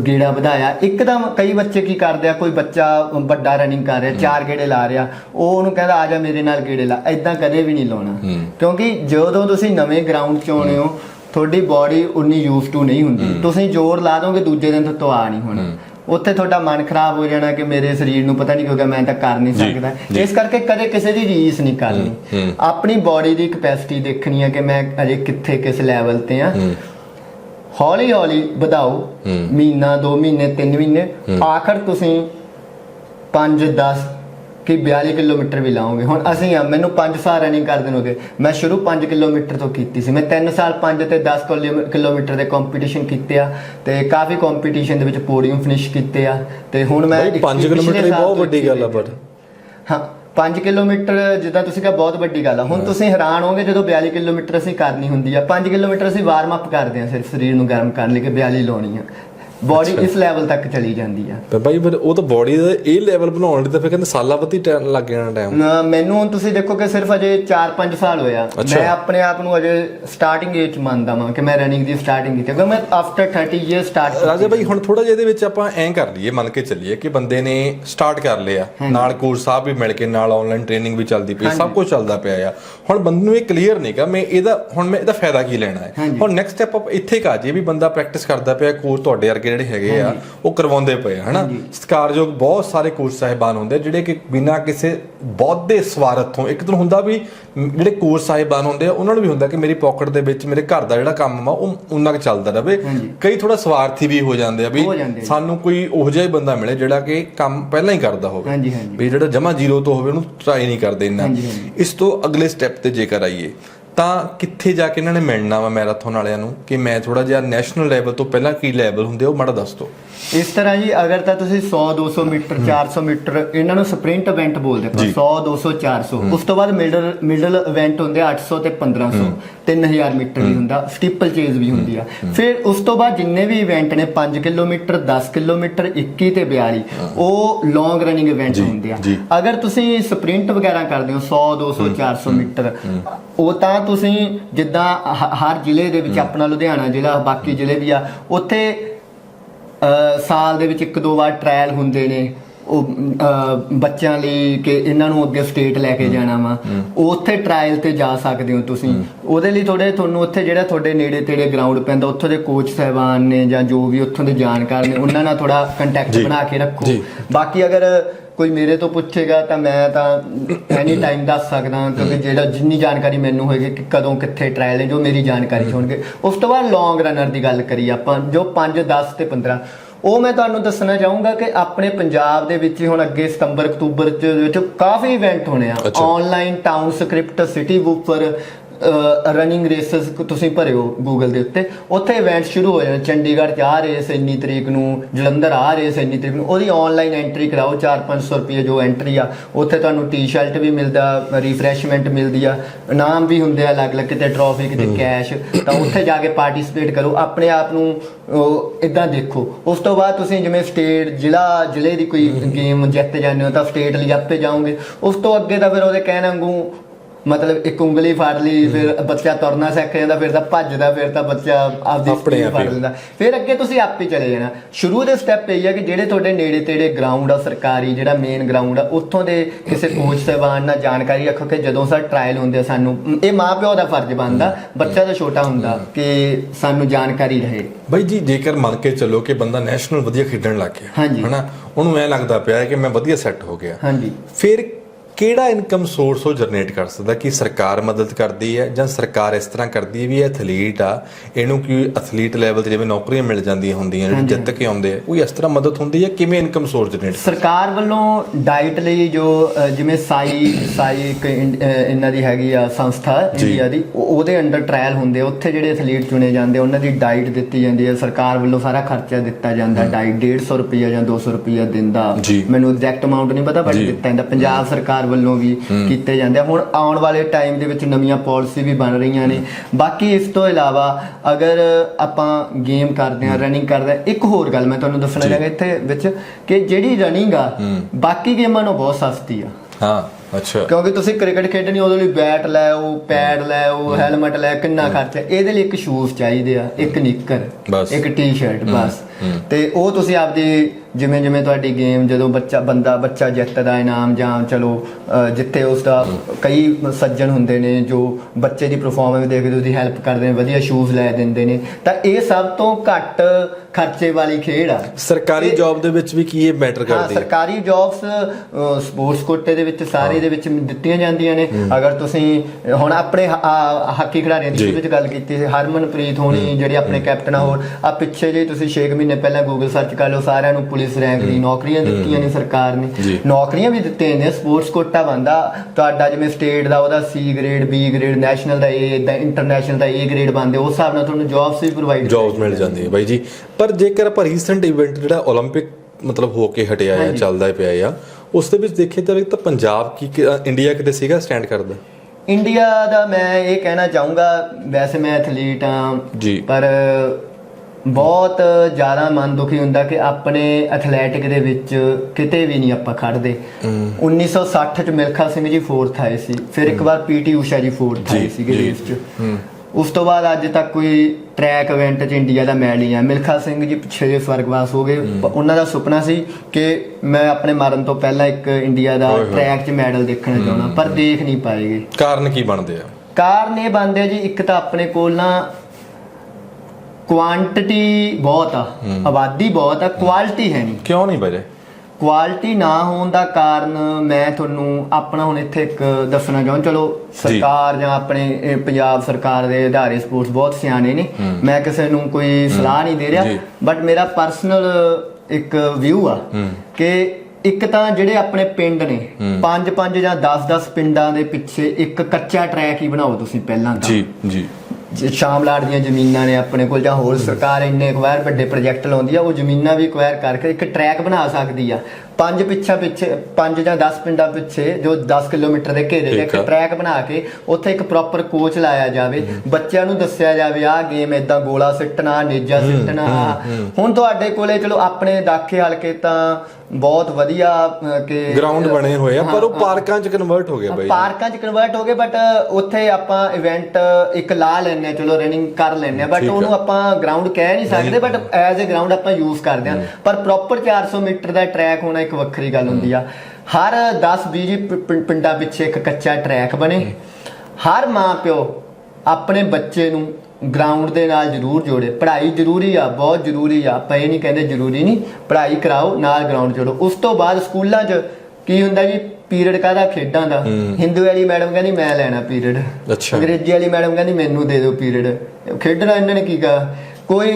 ਗੇੜਾ ਵਧਾਇਆ। ਇੱਕਦਮ ਕਈ ਬੱਚੇ ਕੀ ਕਰਦੇ ਆ ਕੋਈ ਬੱਚਾ ਵੱਡਾ ਰਨਿੰਗ ਕਰ ਰਿਹਾ ਚਾਰ ਗੇੜੇ ਲਾ ਰਿਹਾ ਉਹ ਉਹਨੂੰ ਕਹਿੰਦਾ ਆ ਜਾ ਮੇਰੇ ਨਾਲ ਗੇੜੇ ਲਾ। ਐਦਾਂ ਕਦੇ ਵੀ ਨਹੀਂ ਲਾਉਣਾ। ਕਿਉਂਕਿ ਜਦੋਂ ਤੁਸੀਂ ਨਵੇਂ ਗਰਾਊਂਡ 'ਚ ਆਉਣੇ ਹੋ ਤੁਹਾਡੀ ਬਾਡੀ ਉਨੀ ਯੂਜ਼ ਟੂ ਨਹੀਂ ਹੁੰਦੀ। ਤੁਸੀਂ ਜ਼ੋਰ ਲਾ ਦੋਗੇ ਦੂਜੇ ਦਿਨ ਤੋਂ ਤਵਾ ਨਹੀਂ ਹੋਣਾ। ਉੱਥੇ ਤੁਹਾਡਾ ਮਨ ਖਰਾਬ ਹੋ ਜਾਣਾ ਕਿ ਮੇਰੇ ਸਰੀਰ ਨੂੰ ਪਤਾ ਨਹੀਂ ਕਿਉਂ ਮੈਂ ਤਾਂ ਕਰ ਨਹੀਂ ਸਕਦਾ। ਇਸ ਕਰਕੇ ਕਦੇ ਕਿਸੇ ਦੀ ਰੀਸ ਨਹੀਂ ਕਰਨੀ। ਆਪਣੀ ਬਾਡੀ ਦੀ ਕਪੈਸਿਟੀ ਦੇਖਣੀ ਹੈ ਕਿ ਮੈਂ ਅਜੇ ਕਿੱਥੇ ਕਿਸ ਲੈਵਲ ਤੇ ਆ। ਹੌਲੀ ਹੌਲੀ ਵਧਾਓ। ਮਹੀਨਾ 2 ਮਹੀਨੇ 3 ਮਹੀਨੇ। ਆਖਰ ਤੁਸੀਂ 5 10 ਕਿ 42 ਕਿਲੋਮੀਟਰ ਵੀ ਲਾਓਗੇ। ਹੁਣ ਅਸੀਂ ਆ ਮੈਨੂੰ 5 ਸਾਲ ਰਨਿੰਗ ਕਰਦੇ ਨੂੰ ਗਏ ਮੈਂ ਸ਼ੁਰੂ 5 ਕਿਲੋਮੀਟਰ ਤੋਂ ਕੀਤੀ ਸੀ। ਮੈਂ 3 ਸਾਲ 5 ਤੇ 10 ਕਿਲੋਮੀ- ਕਿਲੋਮੀਟਰ ਦੇ ਕੰਪੀਟੀਸ਼ਨ ਕੀਤੇ ਆ ਤੇ ਕਾਫੀ ਕੰਪੀਟੀਸ਼ਨ ਦੇ ਵਿੱਚ ਪੋਡੀਅਮ ਫਿਨਿਸ਼ ਕੀਤੇ ਆ। ਤੇ ਹੁਣ ਮੈਂ ਭਾਈ 5 ਪਿਛਲੇ ਕਿਲੋਮੀਟਰ ਬਹੁਤ ਵੱਡੀ ਗੱਲ ਆ ਪਰ। ਹਾਂ। 5 ਕਿਲੋਮੀਟਰ ਜਿੱਦਾਂ ਤੁਸੀਂ ਕਿਹਾ ਬਹੁਤ ਵੱਡੀ ਗੱਲ ਆ। ਹੁਣ ਤੁਸੀਂ ਹੈਰਾਨ ਹੋਗੇ ਜਦੋਂ 42 ਕਿਲੋਮੀਟਰ ਅਸੀਂ ਕਰਨੀ ਹੁੰਦੀ ਆ। 5 ਕਿਲੋਮੀਟਰ ਅਸੀਂ ਵਾਰਮ ਅਪ ਕਰਦੇ ਆ ਸਿਰਫ ਸਰੀਰ ਨੂੰ ਗਰਮ ਕਰਨ ਲਈ ਕਿ 42 ਲਾਉਣੀ ਆ। ਬਾਡੀ ਇਸ ਲੈਵਲ ਤੱਕ ਚਲੀ ਜਾਂਦੀ ਆ। ਪਰ ਭਾਈ ਫਿਰ ਉਹ ਤਾਂ ਬਾਡੀ ਦਾ ਇਹ ਲੈਵਲ ਬਣਾਉਣ ਲਈ ਤਾਂ ਫਿਰ ਕਹਿੰਦੇ ਸਾਲਾਂ ਬੱਤੀ ਟਾਈਮ ਲੱਗ ਜਾਣਾ ਟਾਈਮ ਨਾ, ਮੈਨੂੰ ਹੁਣ ਤੁਸੀਂ ਦੇਖੋ ਕਿ ਸਿਰਫ ਅਜੇ 4-5 ਸਾਲ ਹੋਇਆ। ਮੈਂ ਆਪਣੇ ਆਪ ਨੂੰ ਅਜੇ ਸਟਾਰਟਿੰਗ ਏਜ ਮੰਨਦਾ ਹਾਂ ਕਿ ਮੈਂ ਰਨਿੰਗ ਦੀ ਸਟਾਰਟਿੰਗ ਕੀਤੀ ਕਿਉਂਕਿ ਮੈਂ ਆਫਟਰ 30 ਇਅਰ ਸਟਾਰਟ ਰਾਜਾ ਭਾਈ ਹੁਣ ਥੋੜਾ ਜਿਹਾ ਇਹਦੇ ਵਿੱਚ ਆਪਾਂ ਐਂ ਕਰ ਲਈਏ ਮੰਨ ਕੇ ਚੱਲੀਏ ਕਿ ਬੰਦੇ ਨੇ ਸਟਾਰਟ ਕਰ ਲਿਆ। ਨਾਲ ਕੋਚ ਸਾਹਿਬ ਵੀ ਮਿਲ ਕੇ ਨਾਲ ਆਨਲਾਈਨ ਟ੍ਰੇਨਿੰਗ ਵੀ ਚੱਲਦੀ ਪਈ ਸਭ ਕੁਝ ਚੱਲਦਾ ਪਿਆ ਆ। ਹੁਣ ਬੰਦੇ ਨੂੰ ਇਹ ਕਲੀਅਰ ਨਹੀਂਗਾ ਮੈਂ ਇਹਦਾ ਹੁਣ ਮੈਂ ਇਹਦਾ ਫਾਇਦਾ ਕੀ ਲੈਣਾ ਹੈ। ਹੁਣ ਨੈਕਸਟ ਸਟੈਪ ਆਪ ਇੱਥੇ ਕਾ ਜੇ ਵੀ ਬੰਦਾ ਪ੍ਰੈਕਟਿਸ ਕਰਦਾ ਪਿਆ ਕੋਚ ਤੁਹਾਡੇ ਵਰਗੇ ਜਿਹੜੇ ਹੈਗੇ ਆ ਉਹ ਕਰਵਾਉਂਦੇ ਪਏ ਹਨਾ ਸਤਿਕਾਰਯੋਗ ਬਹੁਤ ਸਾਰੇ ਕੋਚ ਸਾਹਿਬਾਨ ਹੁੰਦੇ ਜਿਹੜੇ ਕਿ ਬਿਨਾਂ ਕਿਸੇ ਬਹੁਤੇ ਸਵਾਰਥ ਤੋਂ ਇੱਕ ਤਾਂ ਹੁੰਦਾ ਵੀ ਜਿਹੜੇ ਕੋਚ ਸਾਹਿਬਾਨ ਹੁੰਦੇ ਆ ਉਹਨਾਂ ਨੂੰ ਵੀ ਹੁੰਦਾ ਕਿ ਮੇਰੀ ਪਾਕਟ ਦੇ ਵਿੱਚ ਮੇਰੇ ਘਰ ਦਾ ਜਿਹੜਾ ਕੰਮ ਆ ਉਹ ਉਨਾ ਕੁ ਚੱਲਦਾ ਰਵੇ ਹਾਂਜੀ। ਕਈ ਥੋੜਾ ਸਵਾਰਥੀ ਵੀ ਹੋ ਜਾਂਦੇ ਆ ਵੀ। ਸਾਨੂੰ ਕੋਈ ਉਹੋ ਜਿਹਾ ਹੀ ਬੰਦਾ ਮਿਲੇ ਜਿਹੜਾ ਕਿ ਕੰਮ ਪਹਿਲਾਂ ਹੀ ਕਰਦਾ ਹੋਵੇ। ਵੀ ਜਿਹੜਾ ਜਮਾ ਜ਼ੀਰੋ ਤੋਂ ਹੋਵੇ ਉਹਨੂੰ ਟਰਾਈ ਨਹੀਂ ਕਰਦੇ ਇੰਨਾ। ਇਸ ਤੋਂ ਅਗਲੇ ਸਟੈਪ ਤੇ ਜੇਕਰ ਆਈਏ। ਤਾਂ ਕਿੱਥੇ ਜਾ ਕੇ ਇਹਨਾਂ ਨੇ ਮਿਲਣਾ ਵਾ ਮੈਰਾਥਨ ਵਾਲਿਆਂ ਨੂੰ? ਕਿ ਮੈਂ ਥੋੜਾ ਜਿਹਾ ਨੈਸ਼ਨਲ ਲੈਵਲ ਤੋਂ ਪਹਿਲਾਂ ਕੀ ਲੈਵਲ ਹੁੰਦੇ ਆ, ਉਹ ਮਾੜਾ ਦੱਸ ਦਿਓ। ਇਸ ਤਰ੍ਹਾਂ ਜੀ ਅਗਰ ਤਾਂ ਤੁਸੀਂ 100 200 ਮੀਟਰ 400 ਮੀਟਰ ਇਹਨਾਂ ਨੂੰ ਸਪ੍ਰਿੰਟ ਇਵੈਂਟ ਬੋਲਦੇ ਆਪਾਂ ਜੀ। 100 200 400 ਉਸ ਤੋਂ ਬਾਅਦ ਮਿਡਲ ਮਿਡਲ ਇਵੈਂਟ ਹੁੰਦੇ ਆ 800 ਤੇ 1500 3000 ਮੀਟਰ ਵੀ ਹੁੰਦਾ ਸਟੀਪਲ ਚੇਜ਼ ਵੀ ਹੁੰਦੀ ਆ। ਫਿਰ ਉਸ ਤੋਂ ਬਾਅਦ ਜਿੰਨੇ ਵੀ ਇਵੈਂਟ ਨੇ 5 ਕਿਲੋਮੀਟਰ 10 ਕਿਲੋਮੀਟਰ 21 ਤੇ 42 ਉਹ ਲੌਂਗ ਰਨਿੰਗ ਇਵੈਂਟ ਹੁੰਦੇ ਆ। ਅਗਰ ਤੁਸੀਂ ਸਪ੍ਰਿੰਟ ਵਗੈਰਾ ਕਰਦੇ ਹੋ 100 200 400 ਮੀਟਰ ਉਹ ਤਾਂ ਤੁਸੀਂ ਜਿੱਦਾਂ ਹ- ਹਰ ਜ਼ਿਲ੍ਹੇ ਦੇ ਵਿੱਚ ਆਪਣਾ ਲੁਧਿਆਣਾ ਜ਼ਿਲ੍ਹਾ ਬਾਕੀ ਜ਼ਿਲ੍ਹੇ ਵੀ ਆ ਉੱਥੇ ਅ, ਸਾਲ ਦੇ ਵਿੱਚ ਇੱਕ ਦੋ ਵਾਰ ਟ੍ਰਾਇਲ ਹੁੰਦੇ ਨੇ। ਉਹ ਅ, ਬੱਚਿਆਂ ਲਈ ਕਿ ਇਹਨਾਂ ਨੂੰ ਅੱਗੇ ਸਟੇਟ ਲੈ ਕੇ ਜਾਣਾ ਵਾ। ਉੱਥੇ ਟ੍ਰਾਇਲ ਤੇ ਜਾ ਸਕਦੇ ਹੋ ਤੁਸੀਂ। ਉਹਦੇ ਲਈ ਥੋੜੇ ਤੁਹਾਨੂੰ ਉੱਥੇ ਜਿਹੜਾ ਤੁਹਾਡੇ ਨੇੜੇ ਤੇੜੇ ਗਰਾਊਂਡ ਪੈਂਦਾ ਉੱਥੋਂ ਦੇ ਕੋਚ ਸਹਿਬਾਨ ਨੇ ਜਾਂ ਜੋ ਵੀ ਉੱਥੋਂ ਦੇ ਜਾਣਕਾਰ ਨੇ ਉਹਨਾਂ ਨਾਲ ਥੋੜਾ ਕੰਟੈਕਟ ਜੀ, ਬਣਾ ਕੇ ਰੱਖੋ। ਜੀ। ਬਾਕੀ ਅਗਰ ਕੋਈ ਮੇਰੇ ਤੋਂ ਪੁੱਛੇਗਾ ਤਾਂ ਮੈਂ ਤਾਂ ਐਨੀ ਟਾਈਮ ਦੱਸ ਸਕਦਾ ਕਿਉਂਕਿ ਜਿਹੜਾ ਜਿੰਨੀ ਜਾਣਕਾਰੀ ਮੈਨੂੰ ਹੋਏਗੀ ਕਿ ਕਦੋਂ ਕਿੱਥੇ ਟ੍ਰਾਇਲ ਹੈ ਜੋ ਮੇਰੀ ਜਾਣਕਾਰੀ ਹੋਣਗੇ ਉਸ ਤੋਂ ਬਾਅਦ ਲੌਂਗ ਰਨਰ ਦੀ ਗੱਲ ਕਰੀ ਆਪਾਂ ਜੋ 5 10 ਤੇ 15 ਉਹ ਮੈਂ ਤੁਹਾਨੂੰ ਦੱਸਣਾ ਚਾਹੂੰਗਾ ਕਿ ਆਪਣੇ ਪੰਜਾਬ ਦੇ ਵਿੱਚ ਹੁਣ ਅੱਗੇ ਸਤੰਬਰ ਅਕਤੂਬਰ ਚ ਵਿੱਚ ਕਾਫੀ ਇਵੈਂਟ ਹੋਣੇ ਆ। Online town script city woofer running races ਤੁਸੀਂ ਭਰਿਓ ਗੂਗਲ ਦੇ ਉੱਤੇ। ਉੱਥੇ ਇਵੈਂਟ ਸ਼ੁਰੂ ਹੋ ਜਾਣੇ ਚੰਡੀਗੜ੍ਹ 'ਚ ਆ ਰੇਸ ਇੰਨੀ ਤਰੀਕ ਨੂੰ ਜਲੰਧਰ ਆ ਰੇਸ ਇੰਨੀ ਤਰੀਕ ਨੂੰ ਉਹਦੀ ਆਨਲਾਈਨ ਐਂਟਰੀ ਕਰਾਓ 4-500 ਰੁਪਏ ਜੋ ਐਂਟਰੀ ਆ। ਉੱਥੇ ਤੁਹਾਨੂੰ ਟੀ-ਸ਼ਰਟ ਵੀ ਮਿਲਦਾ ਰਿਫਰੈਸ਼ਮੈਂਟ ਮਿਲਦੀ ਆ। ਇਨਾਮ ਵੀ ਹੁੰਦੇ ਆ ਅਲੱਗ-ਅਲੱਗ ਕਿਤੇ ਟਰੋਫੀ ਕਿਤੇ ਕੈਸ਼ ਤਾਂ ਉੱਥੇ ਜਾ ਕੇ ਪਾਰਟਿਸਿਪੇਟ ਕਰੋ ਆਪਣੇ ਆਪ ਨੂੰ ਇਦਾਂ ਦੇਖੋ। ਉਸ ਤੋਂ ਬਾਅਦ ਤੁਸੀਂ ਜਿਵੇਂ ਸਟੇਟ ਜ਼ਿਲ੍ਹਾ ਜ਼ਿਲ੍ਹੇ ਦੀ ਕੋਈ ਗੇਮ ਜਿੱਤ ਜਾਂਦੇ ਹੋ ਤਾਂ ਸਟੇਟ ਲਈ ਆਪੇ ਜਾਓਗੇ। ਉਸ ਤੋਂ ਅੱਗੇ ਤਾਂ ਫਿਰ ਉਹਦੇ ਕਹਿਣ ਵਾਂਗੂ ਮਤਲਬ ਇੱਕ ਉਂਗਲੀ ਫੜ ਲਈ ਫਿਰ ਬੱਚਾ ਤੁਰਨਾ ਸਿੱਖ ਜਾਂਦਾ ਫਿਰ ਤਾਂ ਭੱਜਦਾ ਫਿਰ ਤਾਂ ਬੱਚਾ ਆਪਦੀ ਆਪਣੇ ਆਪ ਹੀ। ਫੜ ਲੈਂਦਾ। ਫਿਰ ਅੱਗੇ ਤੁਸੀਂ ਆਪੇ ਚਲੇ ਜਾਣਾ। ਸ਼ੁਰੂ ਦੇ ਸਟੈਪ ਇਹ ਆ ਕਿ ਜਿਹੜੇ ਤੁਹਾਡੇ ਨੇੜੇ ਤੇੜੇ ਗਰਾਊਂਡ ਆ ਸਰਕਾਰੀ ਜਿਹੜਾ ਮੇਨ ਗਰਾਊਂਡ ਆ ਉੱਥੋਂ ਦੇ ਕਿਸੇ ਕੋਚ ਸਹਿਬਾਨ ਨਾਲ ਜਾਣਕਾਰੀ ਰੱਖੋ ਕਿ ਜਦੋਂ ਸਾ ਟ੍ਰਾਇਲ ਹੁੰਦੇ ਸਾਨੂੰ ਇਹ ਮਾਪਿਓ ਦਾ ਫਰਜ਼ ਬਣਦਾ ਬੱਚਾ ਤਾਂ ਛੋਟਾ ਹੁੰਦਾ ਕਿ ਸਾਨੂੰ ਜਾਣਕਾਰੀ ਰਹੇ। ਬਾਈ ਜੀ ਜੇਕਰ ਮੰਨ ਕੇ ਚੱਲੋ ਕਿ ਬੰਦਾ ਨੈਸ਼ਨਲ ਵਧੀਆ ਖੇਡਣ ਲੱਗ ਗਿਆ। ਹਨਾ ਉਹਨੂੰ ਐ ਲੱਗਦਾ ਪਿਆ ਹੈ ਕਿ ਮੈਂ ਵਧੀਆ ਸੈੱਟ ਹੋ ਗਿਆ। ਹਾਂਜੀ। ਫਿਰ ਕਿਹੜਾ ਇਨਕਮ ਸੋਰਸ ਉਹ ਜਨਰੇਟ ਕਰ ਸਕਦਾ? ਕਿ ਸਰਕਾਰ ਮਦਦ ਕਰਦੀ ਹੈ ਜਾਂ ਸਰਕਾਰ ਇਸ ਤਰ੍ਹਾਂ ਕਰਦੀ ਹੈ ਵੀ ਇਹ ਐਥਲੀਟ ਆ ਇਹਨੂੰ ਕੋਈ ਐਥਲੀਟ ਲੈਵਲ ਤੇ ਜਿਵੇਂ ਨੌਕਰੀਆਂ ਮਿਲ ਜਾਂਦੀਆਂ ਹੁੰਦੀਆਂ ਜਿਹੜੇ ਜਿੱਤ ਕੇ ਆਉਂਦੇ ਆ ਕੋਈ ਇਸ ਤਰ੍ਹਾਂ ਮਦਦ ਹੁੰਦੀ ਹੈ? ਕਿਵੇਂ ਇਨਕਮ ਸੋਰਸ ਜਨਰੇਟ ਸਰਕਾਰ ਵੱਲੋਂ ਡਾਈਟ ਲਈ ਜੋ ਜਿਵੇਂ ਸਾਈ ਸਾਈ ਇੱਕ ਇਹਨਾਂ ਦੀ ਹੈਗੀ ਆ ਸੰਸਥਾ। ਇੰਡੀਆ ਦੀ ਉਹ- ਉਹਦੇ ਅੰਡਰ ਟ੍ਰਾਇਲ ਹੁੰਦੇ ਉੱਥੇ ਜਿਹੜੇ ਐਥਲੀਟ ਚੁਣੇ ਜਾਂਦੇ ਉਹਨਾਂ ਦੀ ਡਾਈਟ ਦਿੱਤੀ ਜਾਂਦੀ ਹੈ ਸਰਕਾਰ ਵੱਲੋਂ ਸਾਰਾ ਖਰਚਾ ਦਿੱਤਾ ਜਾਂਦਾ ਡਾਈਟ 150 ਰੁਪਈਆ ਜਾਂ 200 ਰੁਪਈਆ ਦਿਨ ਦਾ। ਮੈਨੂੰ ਐਗਜ਼ੈਕਟ ਅਮਾਉਂਟ ਨਹੀਂ ਪਤਾ ਬਟ। ਦਿੱਤਾ ਜਾਂਦਾ। ਪੰਜਾਬ ਸਰਕਾਰ ਵੱਲੋਂ ਵੀ ਕੀਤੇ ਜਾਂਦੇ ਆ। ਹੁਣ ਆਉਣ ਵਾਲੇ ਟਾਈਮ ਦੇ ਵਿੱਚ ਨਵੀਆਂ ਪਾਲਿਸੀ ਵੀ ਬਣ ਰਹੀਆਂ ਨੇ। ਬਾਕੀ ਇਸ ਤੋਂ ਇਲਾਵਾ ਅਗਰ ਆਪਾਂ ਗੇਮ ਕਰਦੇ ਆ ਰਨਿੰਗ ਕਰਦੇ ਆ ਇੱਕ ਹੋਰ ਗੱਲ ਮੈਂ ਤੁਹਾਨੂੰ ਦੱਸਣਾ ਚਾਹਾਂਗਾ ਇੱਥੇ ਵਿੱਚ ਕਿ ਜਿਹੜੀ ਰਨਿੰਗ ਆ ਬਾਕੀ ਗੇਮਾਂ ਨਾਲੋਂ ਬਹੁਤ ਸਸਤੀ ਆ। ਹਾਂ ਅੱਛਾ। ਕਿਉਂਕਿ ਤੁਸੀਂ ਕ੍ਰਿਕਟ ਖੇਡਣੀ ਉਹਦੇ ਲਈ ਬੈਟ ਲੈ ਉਹ ਪੈਡ ਲੈ ਉਹ ਹੈਲਮਟ ਲੈ ਕਿੰਨਾ ਖਰਚਾ। ਇਹਦੇ ਲਈ ਇੱਕ ਸ਼ੂਜ਼ ਚਾਹੀਦੇ ਆ ਇੱਕ ਨਿੱਕਰ। ਇੱਕ ਟੀ-ਸ਼ਰਟ ਬਸ। ਤੇ ਉਹ ਤੁਸੀਂ ਆਪਦੀ ਜਿਵੇਂ ਜਿਵੇਂ ਤੁਹਾਡੀ ਗੇਮ ਜਦੋਂ ਬੱਚਾ ਬੰਦਾ ਬੱਚਾ ਜਿੱਤਦਾ ਇਨਾਮ ਜਾਂ ਚਲੋ ਜਿੱਥੇ ਉਸ ਦਾ ਕਈ ਸੱਜਣ ਹੁੰਦੇ ਨੇ ਜੋ ਬੱਚੇ ਦੀ ਪਰਫਾਰਮੈਂਸ ਦੇਖਦੇ ਉਹਦੀ ਹੈਲਪ ਕਰਦੇ ਨੇ ਵਧੀਆ ਸ਼ੂਜ਼ ਲੈ ਦਿੰਦੇ ਨੇ। ਤਾਂ ਇਹ ਸਭ ਤੋਂ ਘੱਟ ਖਰਚੇ ਵਾਲੀ ਖੇਡ ਆ। ਸਰਕਾਰੀ ਜੌਬ ਦੇ ਵਿੱਚ ਵੀ ਕੀ ਇਹ ਮੈਟਰ ਕਰਦੀ ਹੈ? ਸਰਕਾਰੀ ਜੌਬਸ ਸਪੋਰਟਸ ਕੋਟੇ ਦੇ ਵਿੱਚ ਸਾਰੇ ਦੇ ਵਿੱਚ ਦਿੱਤੀਆਂ ਜਾਂਦੀਆਂ ਨੇ। ਅਗਰ ਤੁਸੀਂ ਹੁਣ ਆਪਣੇ ਹਾਕੀ ਖਿਡਾਰੀਆਂ ਦੀ ਵਿੱਚ ਗੱਲ ਕੀਤੀ ਸੀ ਹਰਮਨਪ੍ਰੀਤ ਹੋਣੀ ਜਿਹੜੇ ਆਪਣੇ ਕੈਪਟਨ ਆ ਹੋਰ ਆ ਪਿੱਛੇ ਜੇ ਤੁਸੀਂ 6 ਮਹੀਨੇ ਪਹਿਲਾਂ ਗੂਗਲ ਸਰਚ ਕਰ ਲਓ ਸਾਰਿਆਂ ਨੂੰ ਪੁਲਿਸ ਰੈਂਕ ਦੀ ਨੌਕਰੀਆਂ ਦਿੱਤੀਆਂ ਨੇ ਸਰਕਾਰ ਨੇ ਜੀ। ਨੌਕਰੀਆਂ ਵੀ ਦਿੱਤੀਆਂ ਨੇ ਸਪੋਰਟਸ ਕੋਟਾ ਬੰਦਾ ਤੁਹਾਡਾ ਜਿਵੇਂ ਸਟੇਟ ਦਾ ਉਹਦਾ C grade B grade national the A ਦਾ ਇੰਟਰਨੈਸ਼ਨਲ ਦਾ ਏ ਗ੍ਰੇਡ ਬੰਦੇ ਉਸ ਹਿਸਾਬ ਨਾਲ ਤੁਹਾਨੂੰ ਜੌਬਸ ਵੀ ਪ੍ਰੋਵਾਈਡ ਜੌਬਸ ਮਿਲ ਜਾਂਦੀ ਹੈ ਬਾਈ ਜੀ ਪਰ ਜੇਕਰ ਆਪਾਂ ਰੀਸੈਂਟ ਇਵੈਂਟ ਜਿਹੜਾ 올림픽 ਮਤਲਬ ਹੋ ਕੇ ਹਟਿਆ ਆ ਹਾਂਜੀ। ਚੱਲਦਾ ਪਿਆ ਆ ਉਸ ਦੇ ਵਿੱਚ ਦੇਖੇ ਜਾਵੇ ਤਾਂ ਪੰਜਾਬ ਕੀ ਕਿ- ਅ, ਇੰਡੀਆ ਕਿਤੇ ਸੀਗਾ ਸਟੈਂਡ ਕਰਦਾ ਇੰਡੀਆ ਦਾ ਮੈਂ ਇਹ ਕਹਿਣਾ ਚਾਹੂੰਗਾ ਵੈਸੇ ਮੈਂ ਐਥਲੀਟ ਹਾਂ ਜੀ। ਪਰ ਬਹੁਤ ਜ਼ਿਆਦਾ ਮਨ ਦੁਖੀ ਹੁੰਦਾ ਕਿ ਆਪਣੇ ਐਥਲੈਟਿਕ ਦੇ ਵਿੱਚ ਕਿਤੇ ਵੀ ਨਹੀਂ ਆਪਾਂ ਖੜਦੇ। 1960 ਚ ਮਿਲਖਾ ਸਿੰਘ ਜੀ 4th ਆਏ ਸੀ। ਫਿਰ ਇੱਕ ਵਾਰ ਪੀਟੀ ਊਸ਼ਾ ਜੀ 4th ਜੀ, ਆਏ ਸੀਗੇ। ਰੇਸ ਚ। ਉਸ ਤੋਂ ਬਾਅਦ ਅੱਜ ਤੱਕ ਕੋਈ ਟਰੈਕ ਇਵੈਂਟ 'ਚ ਇੰਡੀਆ ਦਾ ਮੈਡਲ ਨਹੀਂ ਆ ਮਿਲਖਾ ਸਿੰਘ ਜੀ ਪਿੱਛੇ ਜੇ ਸਵਰਗਵਾਸ ਹੋ ਗਏ। ਉਹਨਾਂ ਦਾ ਸੁਪਨਾ ਸੀ ਕਿ ਮੈਂ ਆਪਣੇ ਮਰਨ ਤੋਂ ਪਹਿਲਾਂ ਇੱਕ ਇੰਡੀਆ ਦਾ। ਟਰੈਕ 'ਚ ਮੈਡਲ ਦੇਖਣਾ ਚਾਹੁੰਦਾ ਪਰ ਦੇਖ ਨਹੀਂ ਪਾਏਗੇ ਕਾਰਨ ਕੀ ਬਣਦੇ ਆ? ਕਾਰਨ ਇਹ ਬਣਦੇ ਜੀ ਇੱਕ ਤਾਂ ਆਪਣੇ ਕੋਲ ਨਾ ਕੁਆਂਟੀਟੀ ਬਹੁਤ ਆ ਆਬਾਦੀ ਬਹੁਤ ਆ ਕੁਆਲਿਟੀ ਹੈ ਨਹੀਂ। ਕਿਉਂ ਨਹੀਂ ਬਜੇ? ਕੁਆਲਿਟੀ ਨਾ ਹੋਣ ਦਾ ਕਾਰਨ ਮੈਂ ਤੁਹਾਨੂੰ ਆਪਣਾ ਹੁਣ ਇੱਥੇ ਇੱਕ ਦੱਸਣਾ ਚਾਹੁੰ ਚਲੋ ਸਰਕਾਰ ਜਾਂ ਆਪਣੇ ਪੰਜਾਬ ਸਰਕਾਰ ਦੇ ਅਧਾਰੇ ਸਪੋਰਟਸ ਬਹੁਤ ਸਿਆਣੇ ਨੇ। ਮੈਂ ਕਿਸੇ ਨੂੰ ਕੋਈ ਸਲਾਹ ਨਹੀਂ ਦੇ ਰਿਹਾ। ਬਟ ਮੇਰਾ ਪਰਸਨਲ ਇੱਕ ਵਿਊ ਆ ਕਿ ਇੱਕ ਤਾਂ ਜਿਹੜੇ ਆਪਣੇ ਪਿੰਡ ਨੇ ਪੰਜ ਪੰਜ ਜਾਂ 10 10 ਪਿੰਡਾਂ ਦੇ ਪਿੱਛੇ ਇੱਕ ਕੱਚਾ ਟਰੈਕ ਹੀ ਬਣਾਓ ਤੁਸੀਂ ਪਹਿਲਾਂ ਤਾਂ। ਜੀ ਜੇ। ਸ਼ਾਮਲਾੜ ਦੀਆਂ ਜ਼ਮੀਨਾਂ ਨੇ ਆਪਣੇ ਕੋਲ ਜਾਂ ਹੋਰ ਸਰਕਾਰ ਇੰਨੇ ਅਕਵਾਇਰ ਵੱਡੇ ਪ੍ਰੋਜੈਕਟ ਲਾਉਂਦੀ ਆ ਉਹ ਜ਼ਮੀਨਾਂ ਵੀ ਅਕਵਾਇਰ ਕਰਕੇ ਇੱਕ ਟਰੈਕ ਬਣਾ ਸਕਦੀ ਆ ਪੰਜ ਪਿੱਛਾ ਪਿੱਛੇ ਪੰਜ ਜਾਂ 10 ਪਿੰਡਾਂ ਪਿੱਛੇ ਜੋ 10 ਕਿਲੋਮੀਟਰ ਦੇ ਘੇਰੇ ਦੇ ਇੱਕ। ਟਰੈਕ ਬਣਾ ਕੇ ਉੱਥੇ ਇੱਕ ਪ੍ਰੋਪਰ ਕੋਚ ਲਾਇਆ ਜਾਵੇ ਬੱਚਿਆਂ ਨੂੰ ਦੱਸਿਆ ਜਾਵੇ ਆਹ ਗੇਮ ਇਦਾਂ ਗੋਲਾ ਸਿੱਟਣਾ ਨੇਜਾ ਸਿੱਟਣਾ। ਹੁਣ ਤੁਹਾਡੇ ਕੋਲੇ ਚਲੋ ਆਪਣੇ ਦਾਖੇ ਹਲਕੇ ਤਾਂ ਬਹੁਤ ਵਧੀਆ ਕਿ ਗਰਾਊਂਡ ਬਣੇ ਹੋਏ ਆ ਪਰ ਉਹ ਪਾਰਕਾਂ 'ਚ ਕਨਵਰਟ ਹੋ ਗਿਆ ਬਾਈ। ਪਾਰਕਾਂ 'ਚ ਕਨਵਰਟ ਹੋ ਗਏ ਬਟ ਉੱਥੇ ਆਪਾਂ ਇਵੈਂਟ ਇੱਕ ਲਾ ਹਾਂ ਚਲੋ ਰਨਿੰਗ ਕਰ ਆ। ਬਟ। ਉਹਨੂੰ ਆਪਾਂ ਗਰਾਊਂਡ ਕਹਿ ਨਹੀਂ ਸਕਦੇ ਬਟ ਐਜ਼ ਅ ਗਰਾਊਂਡ ਆਪਾਂ ਯੂਜ਼ ਕਰਦੇ ਆ ਪਰ ਪ੍ਰੋਪਰ 400 ਮੀਟਰ ਦਾ ਟਰੈਕ ਹੋਣਾ ਇੱਕ ਵੱਖਰੀ ਗੱਲ ਹੁੰਦੀ ਆ। ਹਰ 10 20 ਜੀ ਪਿ- ਪਿੰ- ਪਿੰਡਾਂ ਪਿੱਛੇ ਇੱਕ ਕੱਚਾ ਟਰੈਕ ਬਣੇ। ਹਰ ਮਾਂ ਪਿਓ ਆਪਣੇ ਬੱਚੇ ਨੂੰ ਗਰਾਊਂਡ ਦੇ ਨਾਲ ਜ਼ਰੂਰ ਜੋੜੇ। ਪੜ੍ਹਾਈ ਜ਼ਰੂਰੀ ਆ ਬਹੁਤ ਜ਼ਰੂਰੀ ਆ। ਆਪਾਂ ਇਹ ਨਹੀਂ ਕਹਿੰਦੇ ਜ਼ਰੂਰੀ ਨਹੀਂ ਪੜ੍ਹਾਈ ਕਰਾਓ ਨਾਲ ਗਰਾਊਂਡ ਜੋੜੋ। ਉਸ ਤੋਂ ਬਾਅਦ ਸਕੂਲਾਂ 'ਚ ਕੀ ਹੁੰਦਾ ਜੀ? ਪੀਰੀਅਡ ਕਾਹਦਾ? ਖੇਡਾਂ ਦਾ। ਹਿੰਦੂ ਵਾਲੀ ਮੈਡਮ ਕਹਿੰਦੀ ਮੈਂ ਲੈਣਾ ਪੀਰੀਅਡ ਅੱਛਾ। ਅੰਗਰੇਜ਼ੀ ਵਾਲੀ ਮੈਡਮ ਕਹਿੰਦੀ ਮੈਨੂੰ ਦੇ ਦਿਓ ਪੀਰੀਅਡ ਖੇਡਣਾ ਇਹਨਾਂ ਨੇ ਕੀ ਕਹਾ? ਕੋਈ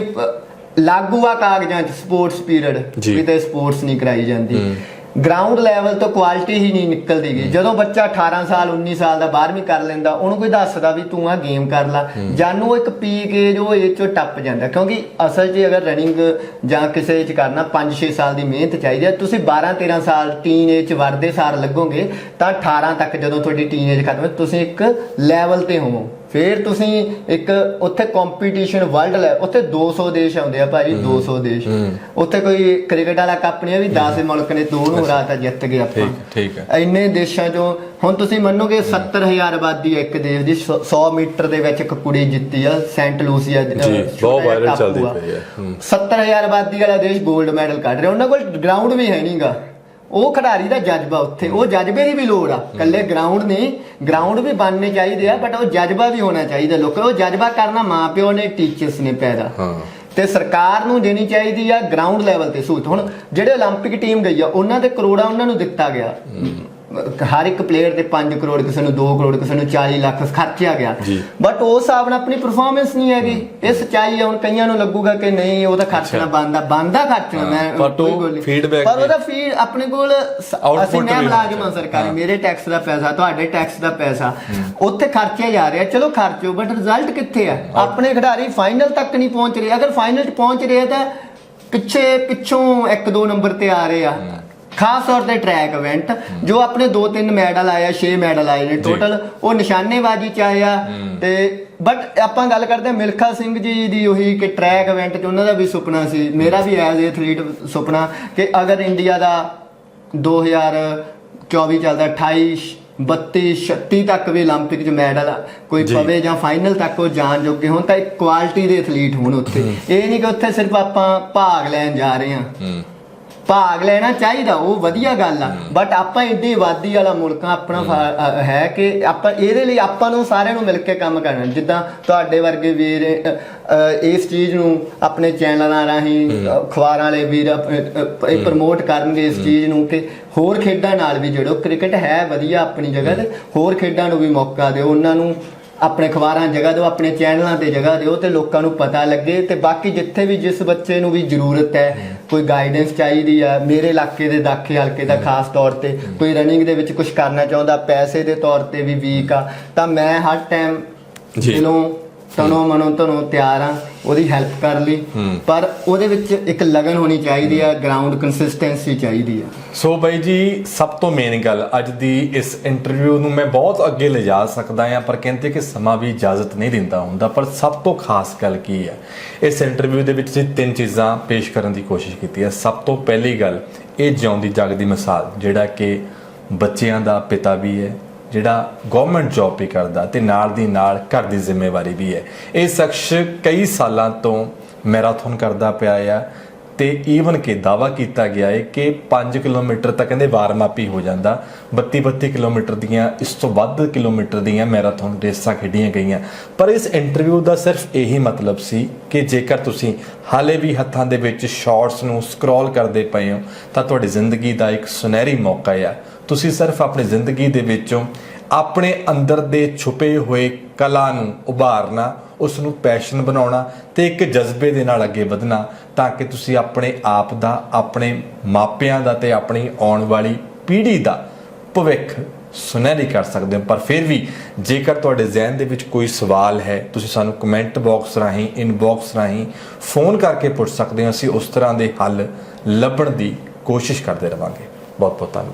ਲਾਗੂ ਆ ਕਾਗਜ਼ਾਂ 'ਚ ਸਪੋਰਟਸ ਪੀਰੀਅਡ। ਕਿਤੇ ਸਪੋਰਟਸ ਨਹੀਂ ਕਰਾਈ ਜਾਂਦੀ। ਗਰਾਊਂਡ ਲੈਵਲ ਤੋਂ ਕੁਆਲਿਟੀ ਹੀ ਨਹੀਂ ਨਿਕਲਦੀ ਗਈ ਜਦੋਂ ਬੱਚਾ 18 ਸਾਲ 19 ਸਾਲ ਦਾ 12ਵੀਂ ਕਰ ਲੈਂਦਾ ਉਹਨੂੰ ਕੋਈ ਦੱਸਦਾ ਵੀ ਤੂੰ ਆ ਗੇਮ ਕਰ ਲੈ। ਜਾਨੂੰ ਉਹ ਇੱਕ ਪੀ ਕੇ ਜੋ ਇਹ ਚੋਂ ਟੱਪ ਜਾਂਦਾ। ਕਿਉਂਕਿ ਅਸਲ 'ਚ ਅਗਰ ਰਨਿੰਗ ਜਾਂ ਕਿਸੇ 'ਚ ਕਰਨਾ 5-6 ਸਾਲ ਦੀ ਮਿਹਨਤ ਚਾਹੀਦੀ ਹੈ। ਤੁਸੀਂ 12-13 ਸਾਲ ਟੀਨ ਏਜ 'ਚ ਵੜਦੇ ਸਾਰ ਲੱਗੋਗੇ ਤਾਂ 18 ਤੱਕ ਜਦੋਂ ਤੁਹਾਡੀ ਟੀਨ ਏਜ ਖਤਮ ਤੁਸੀਂ ਇੱਕ ਲੈਵਲ ਤੇ ਹੋਵੋ। ਫਿਰ ਤੁਸੀਂ ਇੱਕ ਉੱਥੇ ਕੰਪੀਟੀਸ਼ਨ ਵਰਲਡ ਲੈ ਉੱਥੇ 200 ਦੇਸ਼ ਆਉਂਦੇ ਆ ਭਾਜੀ 200 ਦੇਸ਼। ਉੱਥੇ ਕੋਈ ਕ੍ਰਿਕਟ ਵਾਲਾ ਕੱਪ ਨਹੀਂ ਆ ਵੀ 10 ਮੁਲਕ ਨੇ ਦੋ ਨੂੰ ਹਰਾਤਾ ਜਿੱਤ ਗਏ ਆਪਾਂ। ਠੀਕ ਹੈ। ਇੰਨੇ ਦੇਸ਼ਾਂ ਚੋਂ ਹੁਣ ਤੁਸੀਂ ਮੰਨੋਗੇ 70000 ਆਬਾਦੀ ਇੱਕ ਦੇਸ਼ ਦੀ 100 ਮੀਟਰ ਦੇ ਵਿੱਚ ਇੱਕ ਕੁੜੀ ਜਿੱਤੀ ਆ ਸੈਂਟ ਲੂਸੀਆ ਜੀ, ਬਹੁਤ viral ਚੱਲਦੀ ਪਈ। ਹੂੰ। 70000 ਆਬਾਦੀ ਵਾਲਾ ਦੇਸ਼ 골ਡ ਮੈਡਲ ਕੱਢ ਰਿਹਾ। ਉਹਨਾਂ ਕੋਲ ਗਰਾਊਂਡ ਵੀ ਹੈ ਨਹੀਂਗਾ ਉਹ ਖਿਡਾਰੀ ਦਾ ਜਜ਼ਬਾ ਉੱਥੇ ਉਹ ਜਜ਼ਬੇ ਦੀ ਵੀ ਲੋੜ ਆ ਕੱਲੇ ਗਰਾਊਂਡ ਨਹੀਂ ਗਰਾਊਂਡ ਵੀ ਬਣਨੇ ਚਾਹੀਦੇ ਆ ਬਟ ਉਹ ਜਜ਼ਬਾ ਵੀ ਹੋਣਾ ਚਾਹੀਦਾ ਲੋਕਾਂ ਉਹ ਜਜ਼ਬਾ ਕਰਨਾ ਮਾਪਿਓ ਨੇ ਟੀਚਰਸ ਨੇ ਪੈਦਾ ਹਾਂ ਤੇ ਸਰਕਾਰ ਨੂੰ ਦੇਣੀ ਚਾਹੀਦੀ ਆ ਗਰਾਊਂਡ ਲੈਵਲ ਤੇ ਸਹੂਲਤ ਹੁਣ ਜਿਹੜੇ 올림픽 ਟੀਮ ਗਈ ਆ ਉਹਨਾਂ ਦੇ ਕਰੋੜਾ ਉਹਨਾਂ ਨੂੰ ਦਿੱਤਾ ਗਿਆ ਹਰ ਇੱਕ ਪਲੇਅਰ ਤੇ 5 ਕਰੋੜ ਕਿਸੇ ਨੂੰ 2 ਕਰੋੜ ਕਿਸੇ ਨੂੰ 40 ਲੱਖ ਖਰਚਿਆ ਗਿਆ। ਬਟ ਉਸ ਹਿਸਾਬ ਨਾਲ ਆਪਣੀ ਪਰਫਾਰਮੈਂਸ ਨਹੀਂ ਹੈਗੀ। ਇਹ ਸੱਚਾਈ ਹੈ ਹੁਣ ਕਈਆਂ ਨੂੰ ਲੱਗੂਗਾ ਕਿ ਨਹੀਂ ਉਹਦਾ ਖਰਚਣਾ ਬੰਦਾ ਬੰਦਾ ਖਰਚਣਾ ਮੈਂ ਉਹ feedback ਪਰ ਉਹਦਾ ਫੀਡ ਆਪਣੇ ਕੋਲ ਅਸੀਂ ਮੈਂ ਮੁਲਾਜ਼ਮ ਹਾਂ ਸਰਕਾਰੀ। ਮੇਰੇ ਟੈਕਸ ਦਾ ਪੈਸਾ ਤੁਹਾਡੇ ਟੈਕਸ ਦਾ ਪੈਸਾ। ਉੱਥੇ ਖਰਚਿਆ ਜਾ ਰਿਹਾ ਚਲੋ ਖਰਚੋ ਬਟ ਰਿਜ਼ਲਟ ਕਿੱਥੇ ਆ? ਆਪਣੇ ਖਿਡਾਰੀ ਫਾਈਨਲ ਤੱਕ ਨਹੀਂ ਪਹੁੰਚ ਰਹੇ। ਅਗਰ ਫਾਈਨਲ 'ਚ ਪਹੁੰਚ ਰਹੇ ਤਾਂ ਪਿੱਛੇ ਪਿੱਛੋਂ ਇੱਕ ਦੋ ਨੰਬਰ ਤੇ ਆ ਰਹੇ ਆ। ਖਾਸ ਤੌਰ ਤੇ ਟਰੈਕ ਇਵੈਂਟ ਜੋ ਆਪਣੇ ਦੋ ਤਿੰਨ ਮੈਡਲ ਆਏ ਆ 6 ਮੈਡਲ ਆਏ ਨੇ ਟੋਟਲ ਉਹ ਨਿਸ਼ਾਨੇਬਾਜ਼ੀ ਚ ਆਏ ਆ ਤੇ ਬਟ ਆਪਾਂ ਗੱਲ ਕਰਦੇ ਹਾਂ ਮਿਲਖਾ ਸਿੰਘ ਜੀ ਦੀ ਉਹੀ ਕਿ ਟਰੈਕ ਇਵੈਂਟ ਚ ਉਹਨਾਂ ਦਾ ਵੀ ਸੁਪਨਾ ਸੀ ਮੇਰਾ ਵੀ ਐਜ਼ ਐਥਲੀਟ ਸੁਪਨਾ ਕਿ ਅਗਰ ਇੰਡੀਆ ਦਾ 2024 ਚੱਲਦਾ 28 32 36 ਤੱਕ ਵੀ 올림픽 ਚ ਮੈਡਲ ਕੋਈ ਜੀ। ਪਵੇ ਜਾਂ ਫਾਈਨਲ ਤੱਕ ਉਹ ਜਾਣ ਜੋਗੇ ਹੋਣ ਤਾਂ ਇੱਕ ਕੁਆਲਿਟੀ ਦੇ ਐਥਲੀਟ ਹੋਣ ਉੱਥੇ ਇਹ ਨਹੀਂ ਕਿ ਉੱਥੇ ਸਿਰਫ ਆਪਾਂ ਭਾਗ ਲੈਣ ਜਾ ਰਹੇ ਹਾਂ ਹੂੰ ਭਾਗ ਲੈਣਾ ਚਾਹੀਦਾ ਉਹ ਵਧੀਆ ਗੱਲ ਆ। ਬਟ ਆਪਾਂ ਏਡੀ ਆਬਾਦੀ ਵਾਲਾ ਮੁਲਕ ਆ ਆਪਣਾ ਫਾ- ਅ, ਹੈ ਕਿ ਆਪਾਂ ਇਹਦੇ ਲਈ ਆਪਾਂ ਨੂੰ ਸਾਰਿਆਂ ਨੂੰ ਮਿਲ ਕੇ ਕੰਮ ਕਰਨਾ। ਜਿੱਦਾਂ ਤੁਹਾਡੇ ਵਰਗੇ ਵੀਰ ਅ, ਅ, ਇਸ ਚੀਜ਼ ਨੂੰ ਆਪਣੇ ਚੈਨਲਾਂ ਰਾਹੀਂ ਅ, ਅਖਬਾਰਾਂ ਵਾਲੇ ਵੀਰ ਅਪ- ਅ, ਅ, ਇਹ ਪ੍ਰਮੋਟ ਕਰਨਗੇ ਇਸ ਚੀਜ਼ ਨੂੰ ਕਿ ਹੋਰ ਖੇਡਾਂ ਨਾਲ ਵੀ ਜੁੜੋ। ਕ੍ਰਿਕਟ ਹੈ ਵਧੀਆ ਆਪਣੀ ਜਗ੍ਹਾ ਤੇ। ਹੋਰ ਖੇਡਾਂ ਨੂੰ ਵੀ ਮੌਕਾ ਦਿਓ। ਉਹਨਾਂ ਨੂੰ ਆਪਣੇ ਅਖਬਾਰਾਂ ਜਗ੍ਹਾ ਦਿਓ ਆਪਣੇ ਚੈਨਲਾਂ ਤੇ ਜਗ੍ਹਾ ਦਿਓ ਤੇ ਲੋਕਾਂ ਨੂੰ ਪਤਾ ਲੱਗੇ ਤੇ ਬਾਕੀ ਜਿੱਥੇ ਵੀ ਜਿਸ ਬੱਚੇ ਨੂੰ ਵੀ ਜ਼ਰੂਰਤ ਹੈ ਕੋਈ ਗਾਈਡੈਂਸ ਚਾਹੀਦੀ ਆ ਮੇਰੇ ਇਲਾਕੇ ਦੇ ਦਾਖੇ ਹਲਕੇ ਦਾ ਖਾਸ ਤੌਰ ਤੇ ਕੋਈ ਰਨਿੰਗ ਦੇ ਵਿੱਚ ਕੁਝ ਕਰਨਾ ਚਾਹੁੰਦਾ ਪੈਸੇ ਦੇ ਤੌਰ ਤੇ ਵੀ ਵੀਕ ਆ ਤਾਂ ਮੈਂ ਹਰ ਟਾਈਮ ਜੀ। ਦਿਲੋਂ ਤਨੋਂ ਮਨੋਂ ਤਨੋਂ ਤਿਆਰ ਆ ਉਹਦੀ ਹੈਲਪ ਕਰ ਲਈ। ਪਰ ਉਹਦੇ ਵਿੱਚ ਇੱਕ ਲਗਨ ਹੋਣੀ ਚਾਹੀਦੀ ਆ ਗਰਾਊਂਡ ਕੰਸਿਸਟੈਂਸੀ ਚਾਹੀਦੀ ਆ। ਸੋ ਬਾਈ ਜੀ ਸਭ ਤੋਂ ਮੇਨ ਗੱਲ ਅੱਜ ਦੀ ਇਸ ਇੰਟਰਵਿਊ ਨੂੰ ਮੈਂ ਬਹੁਤ ਅੱਗੇ ਲਿਜਾ ਸਕਦਾ ਹਾਂ ਪਰ ਕਹਿੰਦੇ ਕਿ ਸਮਾਂ ਵੀ ਇਜਾਜ਼ਤ ਨਹੀਂ ਦਿੰਦਾ ਹੁੰਦਾ। ਪਰ ਸਭ ਤੋਂ ਖਾਸ ਗੱਲ ਕੀ ਹੈ ਇਸ ਇੰਟਰਵਿਊ ਦੇ ਵਿੱਚ ਅਸੀਂ ਤਿੰਨ ਚੀਜ਼ਾਂ ਪੇਸ਼ ਕਰਨ ਦੀ ਕੋਸ਼ਿਸ਼ ਕੀਤੀ ਹੈ ਸਭ ਤੋਂ ਪਹਿਲੀ ਗੱਲ ਇਹ ਜਿਉਂਦੀ ਜਾਗਦੀ ਮਿਸਾਲ ਜਿਹੜਾ ਕਿ ਬੱਚਿਆਂ ਦਾ ਪਿਤਾ ਵੀ ਹੈ ਜਿਹੜਾ ਗਵਰਨਮੈਂਟ ਜੌਬ ਵੀ ਕਰਦਾ ਤੇ ਨਾਲ ਦੀ ਨਾਲ ਘਰ ਦੀ ਜ਼ਿੰਮੇਵਾਰੀ ਵੀ ਹੈ। ਇਹ ਸ਼ਖਸ ਕਈ ਸਾਲਾਂ ਤੋਂ ਮੈਰਾਥਨ ਕਰਦਾ ਪਿਆ ਆ ਤੇ ਈਵਨ ਕਿ ਦਾਵਾ ਕੀਤਾ ਗਿਆ ਹੈ ਕਿ 5 ਕਿਲੋਮੀਟਰ ਤੱਕ ਕਹਿੰਦੇ ਵਾਰਮ ਅਪ ਹੀ ਹੋ ਜਾਂਦਾ। 32 32 ਕਿਲੋਮੀਟਰ ਦੀਆਂ, ਇਸ ਤੋਂ ਵੱਧ ਕਿਲੋਮੀਟਰ ਦੀਆਂ ਮੈਰਾਥਨ ਰੇਸਾਂ ਖੇਡੀਆਂ ਗਈਆਂ। ਪਰ ਇਸ ਇੰਟਰਵਿਊ ਦਾ ਸਿਰਫ ਇਹੀ ਮਤਲਬ ਸੀ ਕਿ ਜੇਕਰ ਤੁਸੀਂ ਹਾਲੇ ਵੀ ਹੱਥਾਂ ਦੇ ਵਿੱਚ ਸ਼ਾਰਟਸ ਨੂੰ ਸਕਰੋਲ ਕਰਦੇ ਪਏ ਹੋ, ਤਾਂ ਤੁਹਾਡੀ ਜ਼ਿੰਦਗੀ ਦਾ ਇੱਕ ਸੁਨਹਿਰੀ ਮੌਕਾ ਹੈ ਤੁਸੀਂ ਸਿਰਫ ਆਪਣੀ ਜ਼ਿੰਦਗੀ ਦੇ ਵਿੱਚੋਂ ਆਪਣੇ ਅੰਦਰ ਦੇ ਛੁਪੇ ਹੋਏ ਕਲਾ ਨੂੰ ਉਭਾਰਨਾ ਉਸ ਨੂੰ ਪੈਸ਼ਨ ਬਣਾਉਣਾ ਤੇ ਇੱਕ ਜਜ਼ਬੇ ਦੇ ਨਾਲ ਅੱਗੇ ਵਧਣਾ ਤਾਂ ਕਿ ਤੁਸੀਂ ਆਪਣੇ ਆਪ ਦਾ, ਆਪਣੇ ਮਾਪਿਆਂ ਦਾ ਤੇ ਆਪਣੀ ਆਉਣ ਵਾਲੀ ਪੀੜ੍ਹੀ ਦਾ ਭਵਿੱਖ ਸੁਨਹਿਰੀ ਕਰ ਸਕਦੇ ਹੋ। ਪਰ ਫਿਰ ਵੀ ਜੇਕਰ ਤੁਹਾਡੇ ਜ਼ਿਹਨ ਦੇ ਵਿੱਚ ਕੋਈ ਸਵਾਲ ਹੈ, ਤੁਸੀਂ ਸਾਨੂੰ ਕਮੈਂਟ ਬਾਕਸ ਰਾਹੀਂ ਇਨਬਾਕਸ ਰਾਹੀਂ ਫੋਨ ਕਰਕੇ ਪੁੱਛ ਸਕਦੇ ਹੋ। ਅਸੀਂ ਉਸ ਤਰ੍ਹਾਂ ਦੇ ਹੱਲ ਲੱਭਣ ਦੀ ਕੋਸ਼ਿਸ਼ ਕਰਦੇ ਰਵਾਂਗੇ। ਬਹੁਤ ਬਹੁਤ ਧੰਨਵਾਦ।